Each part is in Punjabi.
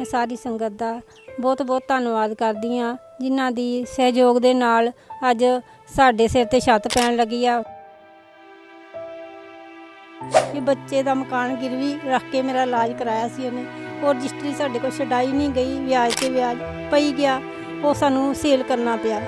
ਮੈਂ ਸਾਰੀ ਸੰਗਤ ਦਾ ਬਹੁਤ ਬਹੁਤ ਧੰਨਵਾਦ ਕਰਦੀ ਆ ਜਿਨ੍ਹਾਂ ਦੀ ਸਹਿਯੋਗ ਦੇ ਨਾਲ ਅੱਜ ਸਾਡੇ ਸਿਰ ਤੇ ਛੱਤ ਪੈਣ ਲੱਗੀ ਆ। ਇਹ ਬੱਚੇ ਦਾ ਮਕਾਨ ਗਿਰਵੀ ਰੱਖ ਕੇ ਮੇਰਾ ਇਲਾਜ ਕਰਾਇਆ ਸੀ ਉਹਨੇ। ਉਹ ਰਜਿਸਟਰੀ ਸਾਡੇ ਕੋਲ ਛਡਾਈ ਨਹੀਂ ਗਈ, ਵਿਆਜ ਤੇ ਵਿਆਜ ਪਈ ਗਿਆ, ਉਹ ਸਾਨੂੰ ਸੇਲ ਕਰਨਾ ਪਿਆ।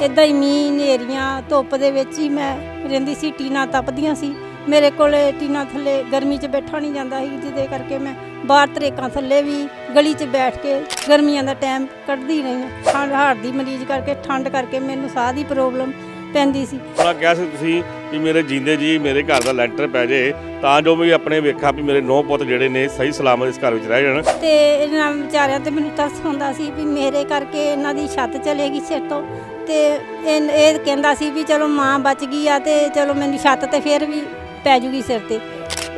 ਇਦਾਂ ਹੀ ਮੀਂਹ ਹਨੇਰੀਆਂ, ਧੁੱਪ ਦੇ ਵਿੱਚ ਹੀ ਮੈਂ ਰਹਿੰਦੀ ਸੀ, ਟੀਨਾ ਤਪਦੀਆਂ ਸੀ। ਮੇਰੇ ਕੋਲ ਟੀਨਾ ਥੱਲੇ ਗਰਮੀ 'ਚ ਬੈਠਾ ਨਹੀਂ ਜਾਂਦਾ ਸੀ ਜਿਹਦੇ ਕਰਕੇ ਮੈਂ ਬਾਹਰ ਤਰੇਕਾਂ ਥੱਲੇ ਵੀ ਗਲੀ 'ਚ ਬੈਠ ਕੇ ਗਰਮੀਆਂ ਦਾ ਟਾਈਮ ਕੱਢਦੀ ਰਹੀ ਹਾਂ। ਠੰਡ ਹਾਰਟ ਦੀ ਮਰੀਜ਼ ਕਰਕੇ ਠੰਡ ਕਰਕੇ ਮੈਨੂੰ ਸਾਹ ਦੀ ਪ੍ਰੋਬਲਮ ਪੈਂਦੀ ਸੀ। ਬੜਾ ਕਿਹਾ ਸੀ ਤੁਸੀਂ ਵੀ ਮੇਰੇ ਜਿੰਦੇ ਜੀ ਮੇਰੇ ਘਰ ਦਾ ਲੈਂਟਰ ਪੈ ਜੇ ਤਾਂ ਜੋ ਮੈਂ ਆਪਣੇ ਵੇਖਾਂ ਵੀ ਮੇਰੇ ਨੌ ਪੁੱਤ ਜਿਹੜੇ ਨੇ ਸਹੀ ਸਲਾਮਤ ਇਸ ਘਰ ਵਿੱਚ ਰਹਿ ਜਾਣ। ਤੇ ਇਹਨਾਂ ਵਿਚਾਰਿਆਂ ਤੇ ਮੈਨੂੰ ਤਰਸ ਹੁੰਦਾ ਸੀ ਵੀ ਮੇਰੇ ਕਰਕੇ ਇਹਨਾਂ ਦੀ ਛੱਤ ਚਲੇਗੀ ਸਿਰ ਤੋਂ। ਤੇ ਇਹ ਇਹ ਕਹਿੰਦਾ ਸੀ ਵੀ ਚਲੋ ਮਾਂ ਬਚ ਗਈ ਆ ਤੇ ਚਲੋ ਮੈਨੂੰ ਛੱਤ ਤੇ ਫਿਰ ਵੀ ਪੈ ਜੂਗੀ ਸਿਰ ਤੇ।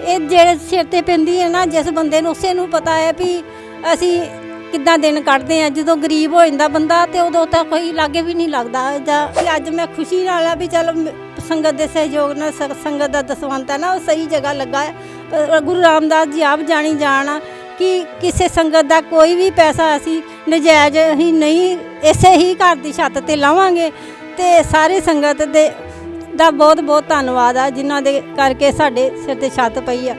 ਇਹ ਜਿਹੜੇ ਸਿਰ ਤੇ ਪੈਂਦੀ ਹੈ ਨਾ, ਜਿਸ ਬੰਦੇ ਨੂੰ, ਉਸੇ ਨੂੰ ਪਤਾ ਹੈ ਵੀ ਅਸੀਂ ਕਿੱਦਾਂ ਦਿਨ ਕੱਢਦੇ ਆ ਜਦੋਂ ਗਰੀਬ ਹੋ ਜਾਂਦਾ ਬੰਦਾ, ਤੇ ਉਦੋਂ ਤਾਂ ਕੋਈ ਲਾਗੇ ਵੀ ਨਹੀਂ ਲੱਗਦਾ। ਜਾਂ ਅੱਜ ਮੈਂ ਖੁਸ਼ੀ ਨਾਲ ਆ ਵੀ ਚਲੋ ਸੰਗਤ ਦੇ ਸਹਿਯੋਗ ਨਾਲ ਸ- ਸੰਗਤ ਦਾ ਦਸਵੰਤ ਹੈ ਨਾ, ਉਹ ਸਹੀ ਜਗ੍ਹਾ ਲੱਗਾ ਹੈ। ਗੁਰੂ ਰਾਮਦਾਸ ਜੀ ਆਪ ਜਾਣੀ ਜਾਣ ਕਿ ਕਿਸੇ ਸੰਗਤ ਦਾ ਕੋਈ ਵੀ ਪੈਸਾ ਅਸੀਂ ਨਜਾਇਜ਼ ਹੀ ਨਹੀਂ, ਇਸੇ ਹੀ ਘਰ ਦੀ ਛੱਤ ਤੇ ਲਾਵਾਂਗੇ। ਤੇ ਸਾਰੇ ਸੰਗਤ ਦੇ ਦਾ ਬਹੁਤ ਬਹੁਤ ਧੰਨਵਾਦ ਆ, ਜਿਨ੍ਹਾਂ ਦੇ ਕਰਕੇ ਸਾਡੇ ਸਿਰ ਤੇ ਛੱਤ ਪਈ ਆ।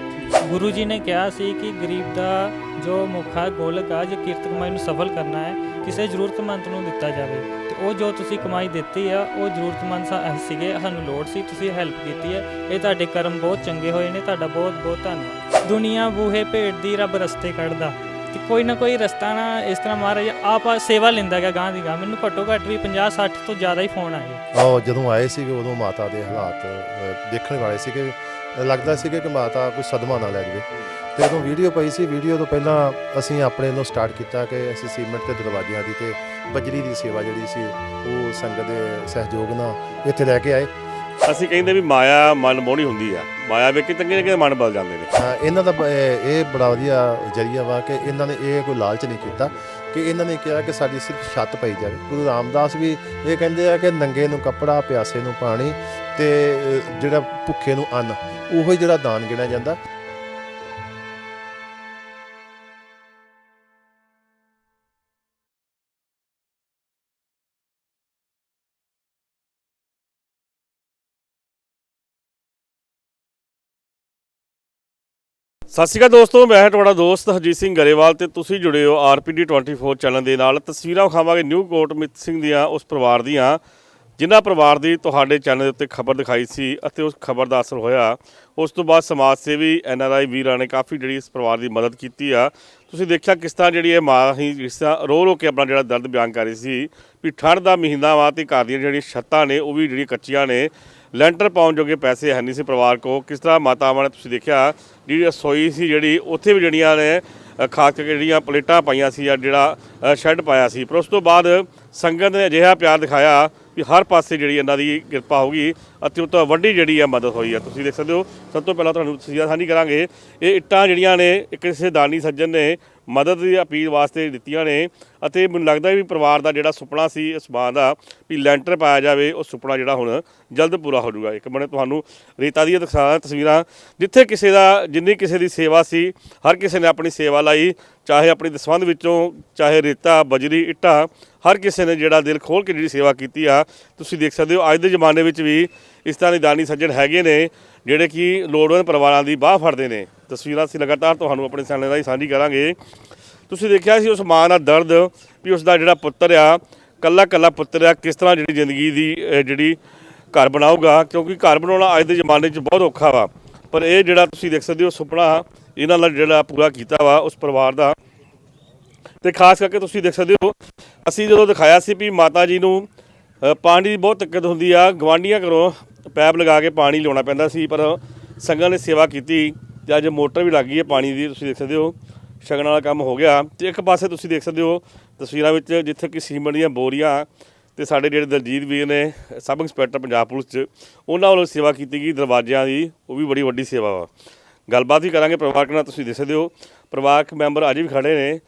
ਗੁਰੂ ਜੀ ਨੇ ਕਿਹਾ ਸੀ ਕਿ ਗਰੀਬ ਦਾ ਜੋ ਮੁਖਾ ਗੋਲਕ ਆ, ਜੇ ਕਿਰਤ ਕਮਾਈ ਨੂੰ ਸਫਲ ਕਰਨਾ ਹੈ, ਕਿਸੇ ਜ਼ਰੂਰਤਮੰਦ ਨੂੰ ਦਿੱਤਾ ਜਾਵੇ। ਤੇ ਉਹ ਜੋ ਤੁਸੀਂ ਕਮਾਈ ਦਿੱਤੀ ਆ, ਉਹ ਜ਼ਰੂਰਤਮੰਦ ਸੀਗੇ, ਸਾਨੂੰ ਲੋੜ ਸੀ, ਤੁਸੀਂ ਹੈਲਪ ਕੀਤੀ ਹੈ ਇਹ ਤੁਹਾਡੇ ਕਰਮ ਬਹੁਤ ਚੰਗੇ ਹੋਏ ਨੇ, ਤੁਹਾਡਾ ਬਹੁਤ ਬਹੁਤ ਧੰਨਵਾਦ। ਦੁਨੀਆ ਬੂਹੇ ਭੇਡ ਦੀ ਰੱਬ ਰਸਤੇ ਕੱਢਦਾ। ਤੇ ਕੋਈ ਨਾ ਕੋਈ ਰਸਤਾ ਨਾ ਇਸ ਤਰ੍ਹਾਂ ਮਹਾਰਾਜ ਆਪ ਸੇਵਾ ਲੈਂਦਾ ਗਿਆ ਗਾਂ ਦੀ ਗਾਂ। ਮੈਨੂੰ ਘੱਟੋ ਘੱਟ ਵੀ 50 60 ਤੋਂ ਜ਼ਿਆਦਾ ਹੀ ਫੋਨ ਆਏ ਉਹ ਜਦੋਂ ਆਏ ਸੀਗੇ ਉਦੋਂ ਮਾਤਾ ਦੇ ਹਾਲਾਤ ਅ, ਦੇਖਣ ਵਾਲੇ ਸੀਗੇ। ਲੱਗਦਾ ਸੀਗਾ ਕਿ ਮਾਤਾ ਕੋਈ ਸਦਮਾ ਨਾ ਲੈ ਜਾਵੇ। ਤੇ ਜਦੋਂ ਵੀਡੀਓ ਪਈ ਸੀ ਵੀਡੀਓ ਤੋਂ ਪਹਿਲਾਂ ਅਸੀਂ ਆਪਣੇ ਨੂੰ ਸਟਾਰਟ ਕੀਤਾ ਕਿ ਅਸੀਂ ਸੀਮੈਂਟ ਦੇ ਦਰਵਾਜ਼ਿਆਂ ਦੀ ਤੇ ਬਜਰੀ ਦੀ ਸੇਵਾ ਜਿਹੜੀ ਸੀ ਉਹ ਸੰਗਤ ਦੇ ਸਹਿਯੋਗ ਨਾਲ ਇੱਥੇ ਲੈ ਕੇ ਆਏ। ਅਸੀਂ ਕਹਿੰਦੇ ਵੀ ਮਾਇਆ ਮਨ ਮੋਹਣੀ ਹੁੰਦੀ ਆ। ਮਾਇਆ ਵੇਖ ਕੇ ਚੰਗੇ ਚੰਗੇ ਮਨ ਬਦਲ ਜਾਂਦੇ ਨੇ। ਹਾਂ, ਇਹਨਾਂ ਦਾ ਬ- ਇਹ ਇਹ ਬੜਾ ਵਧੀਆ ਜਰੀਆ ਵਾ ਕਿ ਇਹਨਾਂ ਨੇ ਇਹ ਕੋਈ ਲਾਲਚ ਨਹੀਂ ਕੀਤਾ ਕਿ ਇਹਨਾਂ ਨੇ ਕਿਹਾ ਕਿ ਸਾਡੀ ਸਿਰਫ ਛੱਤ ਪਈ ਜਾਵੇ। ਗੁਰੂ ਰਾਮਦਾਸ ਵੀ ਇਹ ਕਹਿੰਦੇ ਆ ਕਿ ਨੰਗੇ ਨੂੰ ਕੱਪੜਾ ਪਿਆਸੇ ਨੂੰ ਪਾਣੀ ਤੇ ਅ, ਜਿਹੜਾ ਭੁੱਖੇ ਨੂੰ ਅੰਨ ਉਹੋ ਹੀ ਜਿਹੜਾ ਦਾਨ ਗਿਣਿਆ ਜਾਂਦਾ। ਸਤਿ ਸ਼੍ਰੀ ਅਕਾਲ ਦੋਸਤੋ, ਮੈਂ ਹਾਂ ਤੁਹਾਡਾ ਦੋਸਤ ਹਰਜੀਤ ਸਿੰਘ ਗਰੇਵਾਲ ਤੇ ਤੁਸੀਂ ਜੁੜੇ ਹੋ ਆਰਪੀਡੀ 24 ਚੈਨਲ ਦੇ ਨਾਲ। ਤਸਵੀਰਾਂ ਵਿਖਾਵਾਂਗੇ ਨਿਊ ਕੋਟ ਮਿਤ ਸਿੰਘ ਦੀਆਂ, ਉਸ ਪਰਿਵਾਰ ਦੀਆਂ। ਜਿਨ੍ਹਾਂ ਪਰਿਵਾਰ ਦੀ ਤੁਹਾਡੇ ਚੈਨਲ ਦੇ ਉੱਤੇ ਖਬਰ ਦਿਖਾਈ ਸੀ ਅਤੇ ਉਸ ਖਬਰ ਦਾ ਅਸਰ ਹੋਇਆ, ਉਸ ਤੋਂ ਬਾਅਦ ਸਮਾਜ ਸੇਵੀ ਐੱਨ ਆਰ ਆਈ ਵੀਰਾਂ ਨੇ ਕਾਫੀ ਜਿਹੜੀ ਇਸ ਪਰਿਵਾਰ ਦੀ ਮਦਦ ਕੀਤੀ ਆ। ਤੁਸੀਂ ਦੇਖਿਆ ਕਿਸ ਤਰ੍ਹਾਂ ਜਿਹੜੀ ਇਹ ਮਾਂ ਹੀ ਜਿਸ ਤਰ੍ਹਾਂ ਰੋ ਰੋ ਕੇ ਆਪਣਾ ਜਿਹੜਾ ਦਰਦ ਬਿਆਨ ਕਰ ਰਹੀ ਸੀ ਵੀ ਠੰਡ ਦਾ ਮਹੀਨਾ ਵਾ ਤੇ ਘਰ ਦੀਆਂ ਜਿਹੜੀਆਂ ਛੱਤਾਂ ਨੇ, ਉਹ ਵੀ ਜਿਹੜੀਆਂ ਕੱਚੀਆਂ ਨੇ, ਲੈਂਟਰ ਪਾਉਣ ਜੋਗੇ ਪੈਸੇ ਹੈ ਨਹੀਂ ਸੀ ਪਰਿਵਾਰ ਕੋ ਕਿਸ ਤਰ੍ਹਾਂ ਮਾਤਾਵਾਂ ਨੇ ਤੁਸੀਂ ਦੇਖਿਆ ਜਿਹੜੀ ਰਸੋਈ ਸੀ ਜਿਹੜੀ, ਉੱਥੇ ਵੀ ਜਿਹੜੀਆਂ ਨੇ ਖਾਸ ਕਰਕੇ ਜਿਹੜੀਆਂ ਪਲੇਟਾਂ ਪਾਈਆਂ ਸੀ ਜਾਂ ਜਿਹੜਾ ਸ਼ੈੱਡ ਪਾਇਆ ਸੀ। ਪਰ ਉਸ ਤੋਂ ਬਾਅਦ ਸੰਗਤ ਨੇ ਅਜਿਹਾ ਪਿਆਰ ਦਿਖਾਇਆ ਵੀ ਹਰ ਪਾਸੇ ਜਿਹੜੀ ਇਹਨਾਂ ਦੀ ਕਿਰਪਾ ਹੋਗੀ ਅਤੇ ਉਹ ਤੋਂ ਵੱਡੀ ਜਿਹੜੀ ਆ ਮਦਦ ਹੋਈ ਹੈ ਤੁਸੀਂ ਦੇਖ ਸਕਦੇ ਹੋ, ਸਭ ਤੋਂ ਪਹਿਲਾਂ ਤੁਹਾਨੂੰ ਤਸਵੀਰਾਂ ਸਾਂਝੀ ਕਰਾਂਗੇ, ਇਹ ਇੱਟਾਂ ਜਿਹੜੀਆਂ ਨੇ, ਇੱਕ ਕਿਸੇ ਦਾਨੀ ਸੱਜਣ ਨੇ ਮਦਦ ਦੀ ਅਪੀਲ ਵਾਸਤੇ ਦਿੱਤੀਆਂ ਨੇ ਅਤੇ ਮੈਨੂੰ ਲੱਗਦਾ ਵੀ ਪਰਿਵਾਰ ਦਾ ਜਿਹੜਾ ਸੁਪਨਾ ਸੀ, ਇਸ ਮਾਂ ਦਾ ਵੀ ਲੈਂਟਰ ਪਾਇਆ ਜਾਵੇ, ਉਹ ਸੁਪਨਾ ਜਿਹੜਾ ਹੁਣ ਜਲਦ ਪੂਰਾ ਹੋ ਜਾਊਗਾ। ਇੱਕ ਬਣੇ ਤੁਹਾਨੂੰ ਰੇਤਾ ਦੀਆਂ ਦਿਖਾ ਤਸਵੀਰਾਂ। ਜਿੱਥੇ ਕਿਸੇ ਦਾ, ਜਿੰਨੀ ਕਿਸੇ ਦੀ ਸੇਵਾ ਸੀ, ਹਰ ਕਿਸੇ ਨੇ ਆਪਣੀ ਸੇਵਾ ਲਾਈ, ਚਾਹੇ ਆਪਣੀ ਦਸਵੰਧ ਵਿੱਚੋਂ, ਚਾਹੇ ਰੇਤਾ, ਬਜਰੀ, ਇੱਟਾਂ ਹਰ ਕਿਸੇ ਨੇ ਜਿਹੜਾ ਦਿਲ ਖੋਲ ਕੇ ਜਿਹੜੀ ਸੇਵਾ ਕੀਤੀ ਆ, ਤੁਸੀਂ ਦੇਖ ਸਕਦੇ ਹੋ, ਅੱਜ ਦੇ ਜ਼ਮਾਨੇ ਵਿੱਚ ਵੀ ਇਸ ਤਰ੍ਹਾਂ ਦੇ ਦਾਨੀ ਸੱਜਣ ਹੈਗੇ ਨੇ, ਜਿਹੜੇ ਕਿ ਲੋੜਵੰਦ ਪਰਿਵਾਰਾਂ ਦੀ ਬਾਹ ਫੜਦੇ ਨੇ। ਤਸਵੀਰਾਂ ਅਸੀਂ ਲਗਾਤਾਰ ਤੁਹਾਨੂੰ ਆਪਣੇ ਚੈਨਲ ਰਾਹੀਂ ਸਾਂਝੀ ਕਰਾਂਗੇ। ਤੁਸੀਂ ਦੇਖਿਆ ਸੀ ਉਸ ਮਾਂ ਦਾ ਦਰਦ, ਵੀ ਉਸ ਦਾ ਜਿਹੜਾ ਪੁੱਤਰ ਆ, ਕੱਲਾ ਕੱਲਾ ਪੁੱਤਰ ਆ, ਕਿਸ ਤਰ੍ਹਾਂ ਜਿਹੜੀ ਜ਼ਿੰਦਗੀ ਦੀ ਜਿਹੜੀ ਘਰ ਬਣਾਊਗਾ, ਕਿਉਂਕਿ ਘਰ ਬਣਾਉਣਾ ਅੱਜ ਦੇ ਜ਼ਮਾਨੇ 'ਚ ਬਹੁਤ ਔਖਾ ਵਾ। ਪਰ ਇਹ ਜਿਹੜਾ ਤੁਸੀਂ ਦੇਖ ਸਕਦੇ ਹੋ ਸੁਪਨਾ, ਇਹਨਾਂ ਨਾਲ ਜਿਹੜਾ ਪੂਰਾ ਕੀਤਾ ਵਾ, ਉਸ ਪਰਿਵਾਰ ਦਾ ਤੇ ਖਾਸ ਕਰਕੇ ਤੁਸੀਂ ਦੇਖ ਸਕਦੇ ਹੋ, ਅਸੀਂ ਜਦੋਂ ਦਿਖਾਇਆ ਸੀ ਵੀ ਮਾਤਾ ਜੀ ਨੂੰ ਪਾਣੀ ਦੀ ਬਹੁਤ ਦਿੱਕਤ ਹੁੰਦੀ ਆ ਗਵਾਂਡੀਆਂ ਘਰੋਂ ਪੈਪ ਲਗਾ ਕੇ ਪਾਣੀ ਲਿਆਉਣਾ ਪੈਂਦਾ ਸੀ, ਪਰ ਸੰਗਾਂ ਨੇ ਸੇਵਾ ਕੀਤੀ ਤੇ ਅੱਜ ਮੋਟਰ ਵੀ ਲੱਗ ਗਈ ਹੈ ਪਾਣੀ ਦੀ, ਤੁਸੀਂ ਦੇਖ ਸਕਦੇ ਹੋ, ਸ਼ਗਨ ਵਾਲਾ ਕੰਮ ਹੋ ਗਿਆ। ਤੇ ਇੱਕ ਪਾਸੇ ਤੁਸੀਂ ਦੇਖ ਸਕਦੇ ਹੋ, ਤਸਵੀਰਾਂ ਵਿੱਚ ਜਿੱਥੇ ਕਿ ਸੀਮੈਂਟ ਦੀਆਂ ਬੋਰੀਆਂ ਤੇ ਸਾਡੇ ਜਿਹੜੇ ਦਲਜੀਤ ਵੀਰ ਨੇ, ਸਬ ਇੰਸਪੈਕਟਰ ਪੰਜਾਬ ਪੁਲਿਸ 'ਚ, ਉਹਨਾਂ ਵੱਲੋਂ ਸੇਵਾ ਕੀਤੀ ਗਈ, ਦਰਵਾਜ਼ਿਆਂ ਦੀ, ਉਹ ਵੀ ਬੜੀ ਵੱਡੀ ਸੇਵਾ ਵਾ। ਗੱਲਬਾਤ ਵੀ ਕਰਾਂਗੇ, ਪਰਿਵਾਰਕ ਨਾਲ ਤੁਸੀਂ ਦੇਖ ਸਕਦੇ ਹੋ, ਪਰਿਵਾਰਕ ਮੈਂਬਰ ਅੱਜ ਵੀ ਖੜੇ ਨੇ।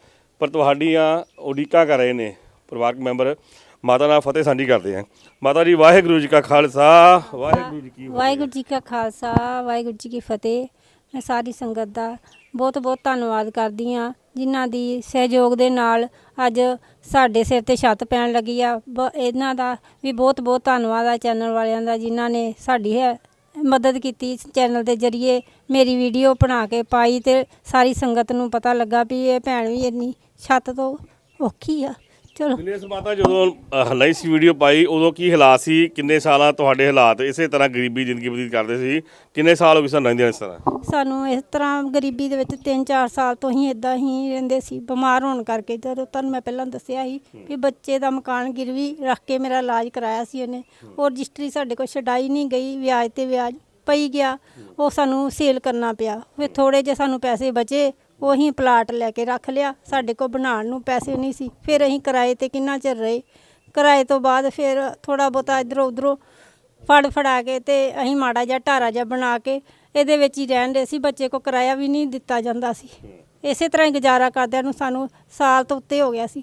ਪਰ ਤੁਹਾਡੀਆਂ ਉਡੀਕਾਂ ਕਰ ਰਹੇ ਨੇ ਪਰਿਵਾਰਕ ਮੈਂਬਰ, ਮਾਤਾ ਨਾਲ ਫਤਿਹ ਸਾਂਝੀ ਕਰਦੇ ਆ ਮਾਤਾ ਜੀ, ਵਾਹਿਗੁਰੂ ਜੀ ਕਾ ਖਾਲਸਾ। ਵਾਹਿਗੁਰੂ ਜੀ ਕੀ ਵਾਹਿਗੁਰੂ ਜੀ ਕਾ ਖਾਲਸਾ, ਵਾਹਿਗੁਰੂ ਜੀ ਕੀ ਫਤਿਹ। ਮੈਂ ਸਾਰੀ ਸੰਗਤ ਦਾ ਬਹੁਤ ਬਹੁਤ ਧੰਨਵਾਦ ਕਰਦੀ ਆ ਜਿਨ੍ਹਾਂ ਦੀ ਸਹਿਯੋਗ ਦੇ ਨਾਲ ਅੱਜ ਸਾਡੇ ਸਿਰ ਤੇ ਛੱਤ ਪੈਣ ਲੱਗੀ ਆ। ਬ- ਇਹਨਾਂ ਦਾ ਵੀ ਬਹੁਤ ਬਹੁਤ ਧੰਨਵਾਦ ਆ ਚੈਨਲ ਵਾਲਿਆਂ ਦਾ, ਜਿਨ੍ਹਾਂ ਨੇ ਸਾਡੀ ਹੈ, ਮਦਦ ਕੀਤੀ ਚੈਨਲ ਦੇ ਜ਼ਰੀਏ। ਮੇਰੀ ਵੀਡੀਓ ਬਣਾ ਕੇ ਪਾਈ ਤੇ ਸਾਰੀ ਸੰਗਤ ਨੂੰ ਪਤਾ ਲੱਗਾ ਵੀ ਇਹ ਭੈਣ ਵੀ ਇੰਨੀ ਛੱਤ ਤੋਂ ਔਖੀ ਆ। ਚਲੋ। ਦਿਨੇਸ਼ ਮਾਤਾ ਜਦੋਂ ਅਹ, ਸੀ ਵੀਡੀਓ ਪਾਈ ਉਦੋਂ ਕੀ ਹਾਲਾਤ ਸੀ? ਕਿੰਨੇ ਸਾਲਾਂ ਤੁਹਾਡੇ ਹਾਲਾਤ? ਇਸੇ ਤਰ੍ਹਾਂ ਗਰੀਬੀ ਜ਼ਿੰਦਗੀ ਬਤੀਤ ਕਰਦੇ ਸੀ। ਕਿੰਨੇ ਸਾਲ ਹੋ ਗਏ ਸਾਨੂੰ ਰਹਿੰਦੇ ਇਸ ਤਰ੍ਹਾਂ? ਸਾਨੂੰ ਇਸ ਤਰ੍ਹਾਂ ਗਰੀਬੀ ਦੇ ਵਿੱਚ 3-4 ਸਾਲ ਤੋਂ ਹੀ ਇਦਾਂ ਹੀ ਰਹਿੰਦੇ ਸੀ। ਬਿਮਾਰ ਹੋਣ ਕਰਕੇ ਜਦੋਂ ਤੁਹਾਨੂੰ ਮੈਂ ਪਹਿਲਾਂ ਦੱਸਿਆ ਸੀ ਵੀ ਬੱਚੇ ਦਾ ਮਕਾਨ ਗਿਰਵੀ ਰੱਖ ਕੇ ਮੇਰਾ ਇਲਾਜ ਕਰਾਇਆ ਸੀ ਉਹਨੇ। ਉਹ ਰਜਿਸਟਰੀ ਸਾਡੇ ਕੋਲ ਛਡਾਈ ਨਹੀਂ ਗਈ ਵਿਆਜ ਤੇ ਵਿਆਜ ਪਈ ਗਿਆ। ਉਹ ਸਾਨੂੰ ਸੇਲ ਕਰਨਾ ਪਿਆ। ਫਿਰ ਥੋੜੇ ਜਿਹੇ ਸਾਨੂੰ ਪੈਸੇ ਬਚੇ। ਉਹੀ ਪਲਾਟ ਲੈ ਕੇ ਰੱਖ ਲਿਆ। ਸਾਡੇ ਕੋਲ ਬਣਾਉਣ ਨੂੰ ਪੈਸੇ ਨਹੀਂ ਸੀ। ਫਿਰ ਅਸੀਂ ਕਿਰਾਏ ਤੇ ਕਿੰਨਾ ਚਿਰ ਰਹੇ? ਕਿਰਾਏ ਤੋਂ ਬਾਅਦ ਫਿਰ ਥੋੜਾ ਬਹੁਤਾ ਇਧਰੋਂ ਉਧਰੋਂ ਫੜ ਫੜਾ ਕੇ ਤੇ ਅਸੀਂ ਮਾੜਾ ਜਿਹਾ ਢਾਰਾ ਜਿਹਾ ਬਣਾ ਕੇ ਇਹਦੇ ਵਿੱਚ ਹੀ ਰਹਿਣ ਦੇ ਸੀ। ਬੱਚੇ ਕੋ ਕਿਰਾਇਆ ਵੀ ਨਹੀਂ ਦਿੱਤਾ ਜਾਂਦਾ ਸੀ। ਇਸੇ ਤਰ੍ਹਾਂ ਹੀ ਗੁਜ਼ਾਰਾ ਕਰਦਿਆਂ ਨੂੰ ਸਾਨੂੰ ਸਾਲ ਤੋਂ ਉੱਤੇ ਹੋ ਗਿਆ ਸੀ।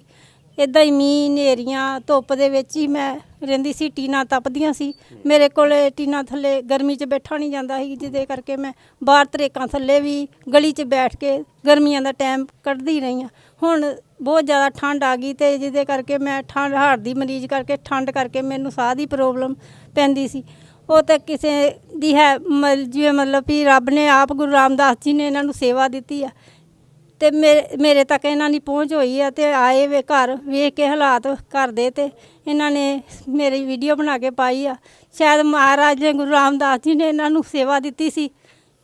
ਇਦਾਂ ਹੀ ਮੀਂਹ ਹਨੇਰੀਆਂ, ਧੁੱਪ ਦੇ ਵਿੱਚ ਹੀ ਮੈਂ ਰਹਿੰਦੀ ਸੀ, ਟੀਨਾ ਤਪਦੀਆਂ ਸੀ। ਮੇਰੇ ਕੋਲ ਟੀਨਾ ਥੱਲੇ ਗਰਮੀ 'ਚ ਬੈਠਾ ਨਹੀਂ ਜਾਂਦਾ ਸੀ, ਜਿਹਦੇ ਕਰਕੇ ਮੈਂ ਬਾਹਰ ਤਰੇਕਾਂ ਥੱਲੇ ਵੀ ਗਲੀ 'ਚ ਬੈਠ ਕੇ ਗਰਮੀਆਂ ਦਾ ਟਾਈਮ ਕੱਢਦੀ ਰਹੀ ਹਾਂ। ਹੁਣ ਬਹੁਤ ਜ਼ਿਆਦਾ ਠੰਡ ਆ ਗਈ ਤੇ ਜਿਹਦੇ ਕਰਕੇ ਮੈਂ ਠੰਡ ਹਾਰਟ ਦੀ ਮਰੀਜ਼ ਕਰਕੇ, ਠੰਡ ਕਰਕੇ ਮੈਨੂੰ ਸਾਹ ਦੀ ਪ੍ਰੋਬਲਮ ਪੈਂਦੀ ਸੀ। ਉਹ ਤਾਂ ਕਿਸੇ ਦੀ ਹੈ ਮਲ- ਜਿਵੇਂ ਮਤਲਬ ਵੀ ਰੱਬ ਨੇ ਆਪ ਗੁਰੂ ਰਾਮਦਾਸ ਜੀ ਨੇ ਇਹਨਾਂ ਨੂੰ ਸੇਵਾ ਦਿੱਤੀ ਆ। ਤੇ ਮੇਰੇ ਮੇਰੇ ਤੱਕ ਇਹਨਾਂ ਦੀ ਪਹੁੰਚ ਹੋਈ ਆ ਤੇ ਆਏ ਵੇ ਘਰ, ਵੇਖ ਕੇ ਹਾਲਾਤ ਘਰ ਦੇ ਤੇ ਇਹਨਾਂ ਨੇ ਮੇਰੀ ਵੀਡੀਓ ਬਣਾ ਕੇ ਪਾਈ ਆ। ਸ਼ਾਇਦ ਮਹਾਰਾਜ ਨੇ ਗੁਰੂ ਰਾਮਦਾਸ ਜੀ ਨੇ ਇਹਨਾਂ ਨੂੰ ਸੇਵਾ ਦਿੱਤੀ ਸੀ।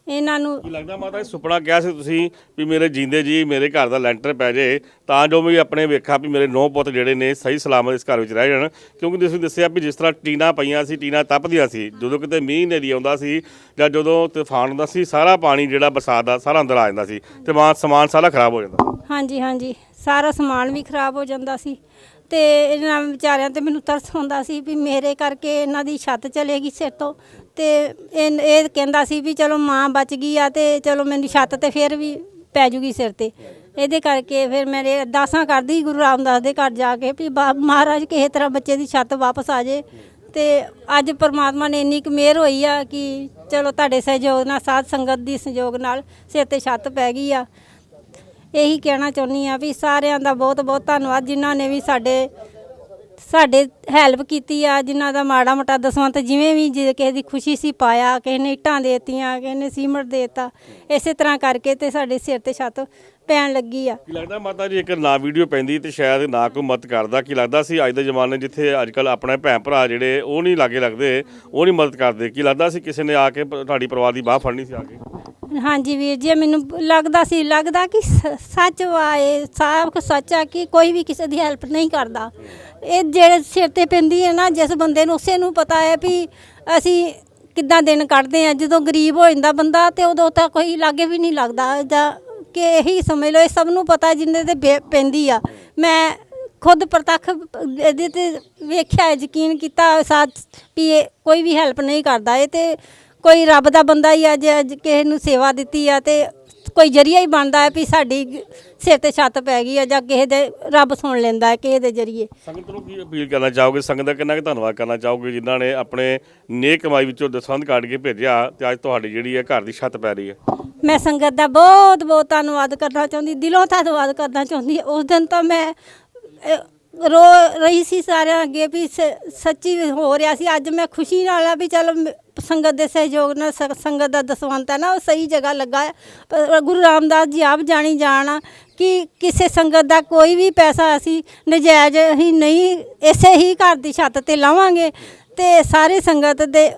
ਇਹਨਾਂ ਨੂੰ ਕੀ ਲੱਗਦਾ ਮਾਤਾ ਇਹ ਸੁਪਨਾ ਕਿਹਾ ਸੀ ਤੁਸੀਂ ਵੀ ਮੇਰੇ ਜਿੰਦੇ ਜੀ ਮੇਰੇ ਘਰ ਦਾ ਲੈਂਟਰ ਪੈ ਜੇ ਤਾਂ ਜੋ ਮੈਂ ਆਪਣੇ ਵੇਖਾਂ ਵੀ ਮੇਰੇ ਨੌ ਪੁੱਤ ਜਿਹੜੇ ਨੇ ਸਹੀ ਸਲਾਮਤ ਇਸ ਘਰ ਵਿੱਚ ਰਹਿ ਜਾਣ। ਕਿਉਂਕਿ ਤੁਸੀਂ ਦੱਸਿਆ ਵੀ ਜਿਸ ਤਰ੍ਹਾਂ ਟੀਨਾ ਪਈਆਂ ਸੀ ਟੀਨਾ ਤਪਦੀਆਂ ਸੀ ਜਦੋਂ ਕਿਤੇ ਮੀਂਹ ਨੇਰੀ ਆਉਂਦਾ ਸੀ ਜਾਂ ਜਦੋਂ ਤੂਫਾਨ ਆਉਂਦਾ ਸੀ ਸਾਰਾ ਪਾਣੀ ਜਿਹੜਾ ਬਰਸਾਤ ਦਾ ਸਾਰਾ ਅੰਦਰ ਆ ਜਾਂਦਾ ਸੀ ਤੇ ਮਾਂ ਸਮਾਨ ਸਾਰਾ ਖਰਾਬ ਹੋ ਜਾਂਦਾ ਹਾਂਜੀ ਹਾਂਜੀ ਸਾਰਾ ਸਮਾਨ ਵੀ ਖਰਾਬ ਹੋ ਜਾਂਦਾ ਸੀ ਤੇ ਇਹਨਾਂ ਵਿਚਾਰਿਆਂ ਤੇ ਮੈਨੂੰ ਤਰਸ ਆਉਂਦਾ ਸੀ ਵੀ ਮੇਰੇ ਕਰਕੇ ਇਹਨਾਂ ਦੀ ਛੱਤ ਚਲੇਗੀ ਸਿਰ ਤੋਂ। ਤੇ ਇਹ ਇਹ ਕਹਿੰਦਾ ਸੀ ਵੀ ਚਲੋ ਮਾਂ ਬਚ ਗਈ ਆ ਤੇ ਚਲੋ ਮੈਨੂੰ ਛੱਤ ਤੇ ਫਿਰ ਵੀ ਪੈ ਜੂਗੀ ਸਿਰ ਤੇ। ਇਹਦੇ ਕਰਕੇ ਫਿਰ ਮੈਂ ਅਰਦਾਸਾਂ ਕਰਦੀ ਗੁਰੂ ਰਾਮਦਾਸ ਦੇ ਘਰ ਜਾ ਕੇ ਵੀ ਬਾ- ਮਹਾਰਾਜ ਕਿਸੇ ਤਰ੍ਹਾਂ ਬੱਚੇ ਦੀ ਛੱਤ ਵਾਪਸ ਆ ਜੇ। ਤੇ ਅੱਜ ਪਰਮਾਤਮਾ ਨੇ ਇੰਨੀ ਕੁ ਮਿਹਰ ਹੋਈ ਆ ਕਿ ਚਲੋ ਤੁਹਾਡੇ ਸਹਿਯੋਗ ਨਾਲ, ਸਾਧ ਸੰਗਤ ਦੀ ਸਹਿਯੋਗ ਨਾਲ ਸਿਰ ਤੇ ਛੱਤ ਪੈ ਗਈ ਆ। ਇਹੀ ਕਹਿਣਾ ਚਾਹੁੰਦੀ ਆ ਵੀ ਸਾਰਿਆਂ ਦਾ ਬਹੁਤ ਬਹੁਤ ਧੰਨਵਾਦ, ਜਿਨ੍ਹਾਂ ਨੇ ਵੀ ਸਾਡੇ ਸਾਡੇ ਹੈਲਪ ਕੀਤੀ ਆ ਜਿਨ੍ਹਾਂ ਦਾ ਮਾੜਾ ਮੋਟਾ ਦਸਵੰਤ ਜਿਵੇਂ ਵੀ ਜੇ ਕਿਸੇ ਦੀ ਖੁਸ਼ੀ ਸੀ ਪਾਇਆ ਕਿਸੇ ਨੇ ਇੱਟਾਂ ਦੇਤੀਆਂ ਕਿਸੇ ਨੇ ਸੀਮਟ ਦੇਤਾ ਇਸੇ ਤਰ੍ਹਾਂ ਕਰਕੇ ਤੇ ਸਾਡੇ ਸਿਰ ਤੇ ਛੱਤ ਪੈਣ ਲੱਗੀ ਆ। ਕੀ ਲੱਗਦਾ ਮਾਤਾ ਜੀ ਇੱਕ ਨਾ ਵੀਡੀਓ ਪੈਂਦੀ ਤੇ ਸ਼ਾਇਦ ਨਾ ਕੋਈ ਮਦਦ ਕਰਦਾ। ਕੀ ਲੱਗਦਾ ਸੀ ਅੱਜ ਦੇ ਜ਼ਮਾਨੇ ਜਿੱਥੇ ਅੱਜ ਕੱਲ ਆਪਣੇ ਭੈਣ ਭਰਾ ਜਿਹੜੇ ਉਹ ਨਹੀਂ ਲਾਗੇ ਲੱਗਦੇ ਉਹ ਨਹੀਂ ਮਦਦ ਕਰਦੇ। ਕੀ ਲੱਗਦਾ ਸੀ ਕਿਸੇ ਨੇ ਆ ਕੇ ਪ- ਤੁਹਾਡੀ ਪਰਿਵਾਰ ਦੀ ਬਾਹ ਫੜਨੀ ਸੀ ਆ ਕੇ? ਹਾਂਜੀ ਵੀਰ ਜੀ ਮੈਨੂੰ ਲੱਗਦਾ ਸੀ ਲੱਗਦਾ ਕਿ ਸ- ਸੱਚ ਵਾਏ ਕੁਛ ਸੱਚ ਆ ਕਿ ਕੋਈ ਵੀ ਕਿਸੇ ਦੀ ਹੈਲਪ ਨਹੀਂ ਕਰਦਾ। ਇਹ ਜਿਹੜੇ ਸਿਰ ਤੇ ਪੈਂਦੀ ਹੈ ਨਾ, ਜਿਸ ਬੰਦੇ ਨੂੰ, ਉਸੇ ਨੂੰ ਪਤਾ ਹੈ ਵੀ ਅਸੀਂ ਕਿੱਦਾਂ ਦਿਨ ਕੱਢਦੇ ਆ ਜਦੋਂ ਗਰੀਬ ਹੋ ਜਾਂਦਾ ਬੰਦਾ ਤੇ ਉਦੋਂ ਤਾਂ ਕੋਈ ਲਾਗੇ ਵੀ ਨਹੀਂ ਲੱਗਦਾ। ਜਾਂ ਕਿ ਇਹੀ ਸਮਝ ਲਓ, ਇਹ ਸਭ ਨੂੰ ਪਤਾ ਜਿੰਨੇ ਤੇ ਬੇ- ਪੈਂਦੀ ਆ। ਮੈਂ ਖੁਦ ਪ੍ਰਤੱਖ ਇਹਦੇ ਤੇ ਵੇਖਿਆ, ਯਕੀਨ ਕੀਤਾ ਸਾਥ ਵੀ ਇਹ ਕੋਈ ਵੀ ਹੈਲਪ ਨਹੀਂ ਕਰਦਾ। ਇਹ ਤੇ ਕੋਈ ਰੱਬ ਦਾ ਬੰਦਾ ਹੀ ਆ, ਜੇ ਅੱਜ ਕਿਸੇ ਨੂੰ ਸੇਵਾ ਦਿੱਤੀ ਆ ਤੇ ਕੋਈ ਜਰੀਆ ਹੀ ਬਣਦਾ ਹੈ ਵੀ ਸਾਡੀ ਸਿਰ ਤੇ ਛੱਤ ਪੈ ਗਈ ਆ ਜਾਂ ਕਿਸੇ ਦੇ ਰੱਬ ਸੁਣ ਲੈਂਦਾ ਹੈ ਕਿਸੇ ਦੇ ਜਰੀਏ। ਸੰਗਤ ਨੂੰ ਕੀ ਅਪੀਲ ਕਰਨਾ ਚਾਹੋਗੇ? ਸੰਗਤ ਦਾ ਕਿੰਨਾ ਕੁ ਧੰਨਵਾਦ ਕਰਨਾ ਚਾਹੋਗੇ ਜਿਨ੍ਹਾਂ ਨੇ ਆਪਣੇ ਨੇਕ ਕਮਾਈ ਵਿੱਚੋਂ ਦਸਵੰਧ ਕੱਢ ਕੇ ਭੇਜਿਆ ਤੇ ਅੱਜ ਤੁਹਾਡੀ ਜਿਹੜੀ ਹੈ ਘਰ ਦੀ ਛੱਤ ਪੈ ਰਹੀ ਹੈ? ਮੈਂ ਸੰਗਤ ਦਾ ਬਹੁਤ ਬਹੁਤ ਧੰਨਵਾਦ ਕਰਨਾ ਚਾਹੁੰਦੀ ਦਿਲੋਂ ਧੰਨਵਾਦ ਕਰਨਾ ਚਾਹੁੰਦੀ। ਉਸ ਦਿਨ ਤਾਂ ਮੈਂ ਅਹ, ਰੋ ਰਹੀ ਸੀ ਸਾਰਿਆਂ ਅੱਗੇ ਵੀ ਸ- ਸੱਚੀ ਹੋ ਰਿਹਾ ਸੀ। ਅੱਜ ਮੈਂ ਖੁਸ਼ੀ ਨਾਲ ਆ ਵੀ ਚਲ ਸੰਗਤ ਦੇ ਸਹਿਯੋਗ ਨਾਲ ਸ- ਸੰਗਤ ਦਾ ਦਸਵੰਤ ਹੈ ਨਾ, ਉਹ ਸਹੀ ਜਗ੍ਹਾ ਲੱਗਾ ਹੈ। ਪਰ ਗੁਰੂ ਰਾਮਦਾਸ ਜੀ ਆਪ ਜਾਣੀ ਜਾਣਾ ਕਿ ਕਿਸੇ ਸੰਗਤ ਦਾ ਕੋਈ ਵੀ ਪੈਸਾ ਅਸੀਂ ਨਜਾਇਜ਼ ਹੀ ਨਹੀਂ, ਇਸੇ ਹੀ ਘਰ ਦੀ ਛੱਤ ਤੇ ਲਾਵਾਂਗੇ ਤੇ ਸਾਰੇ ਸੰਗਤ ਦੇ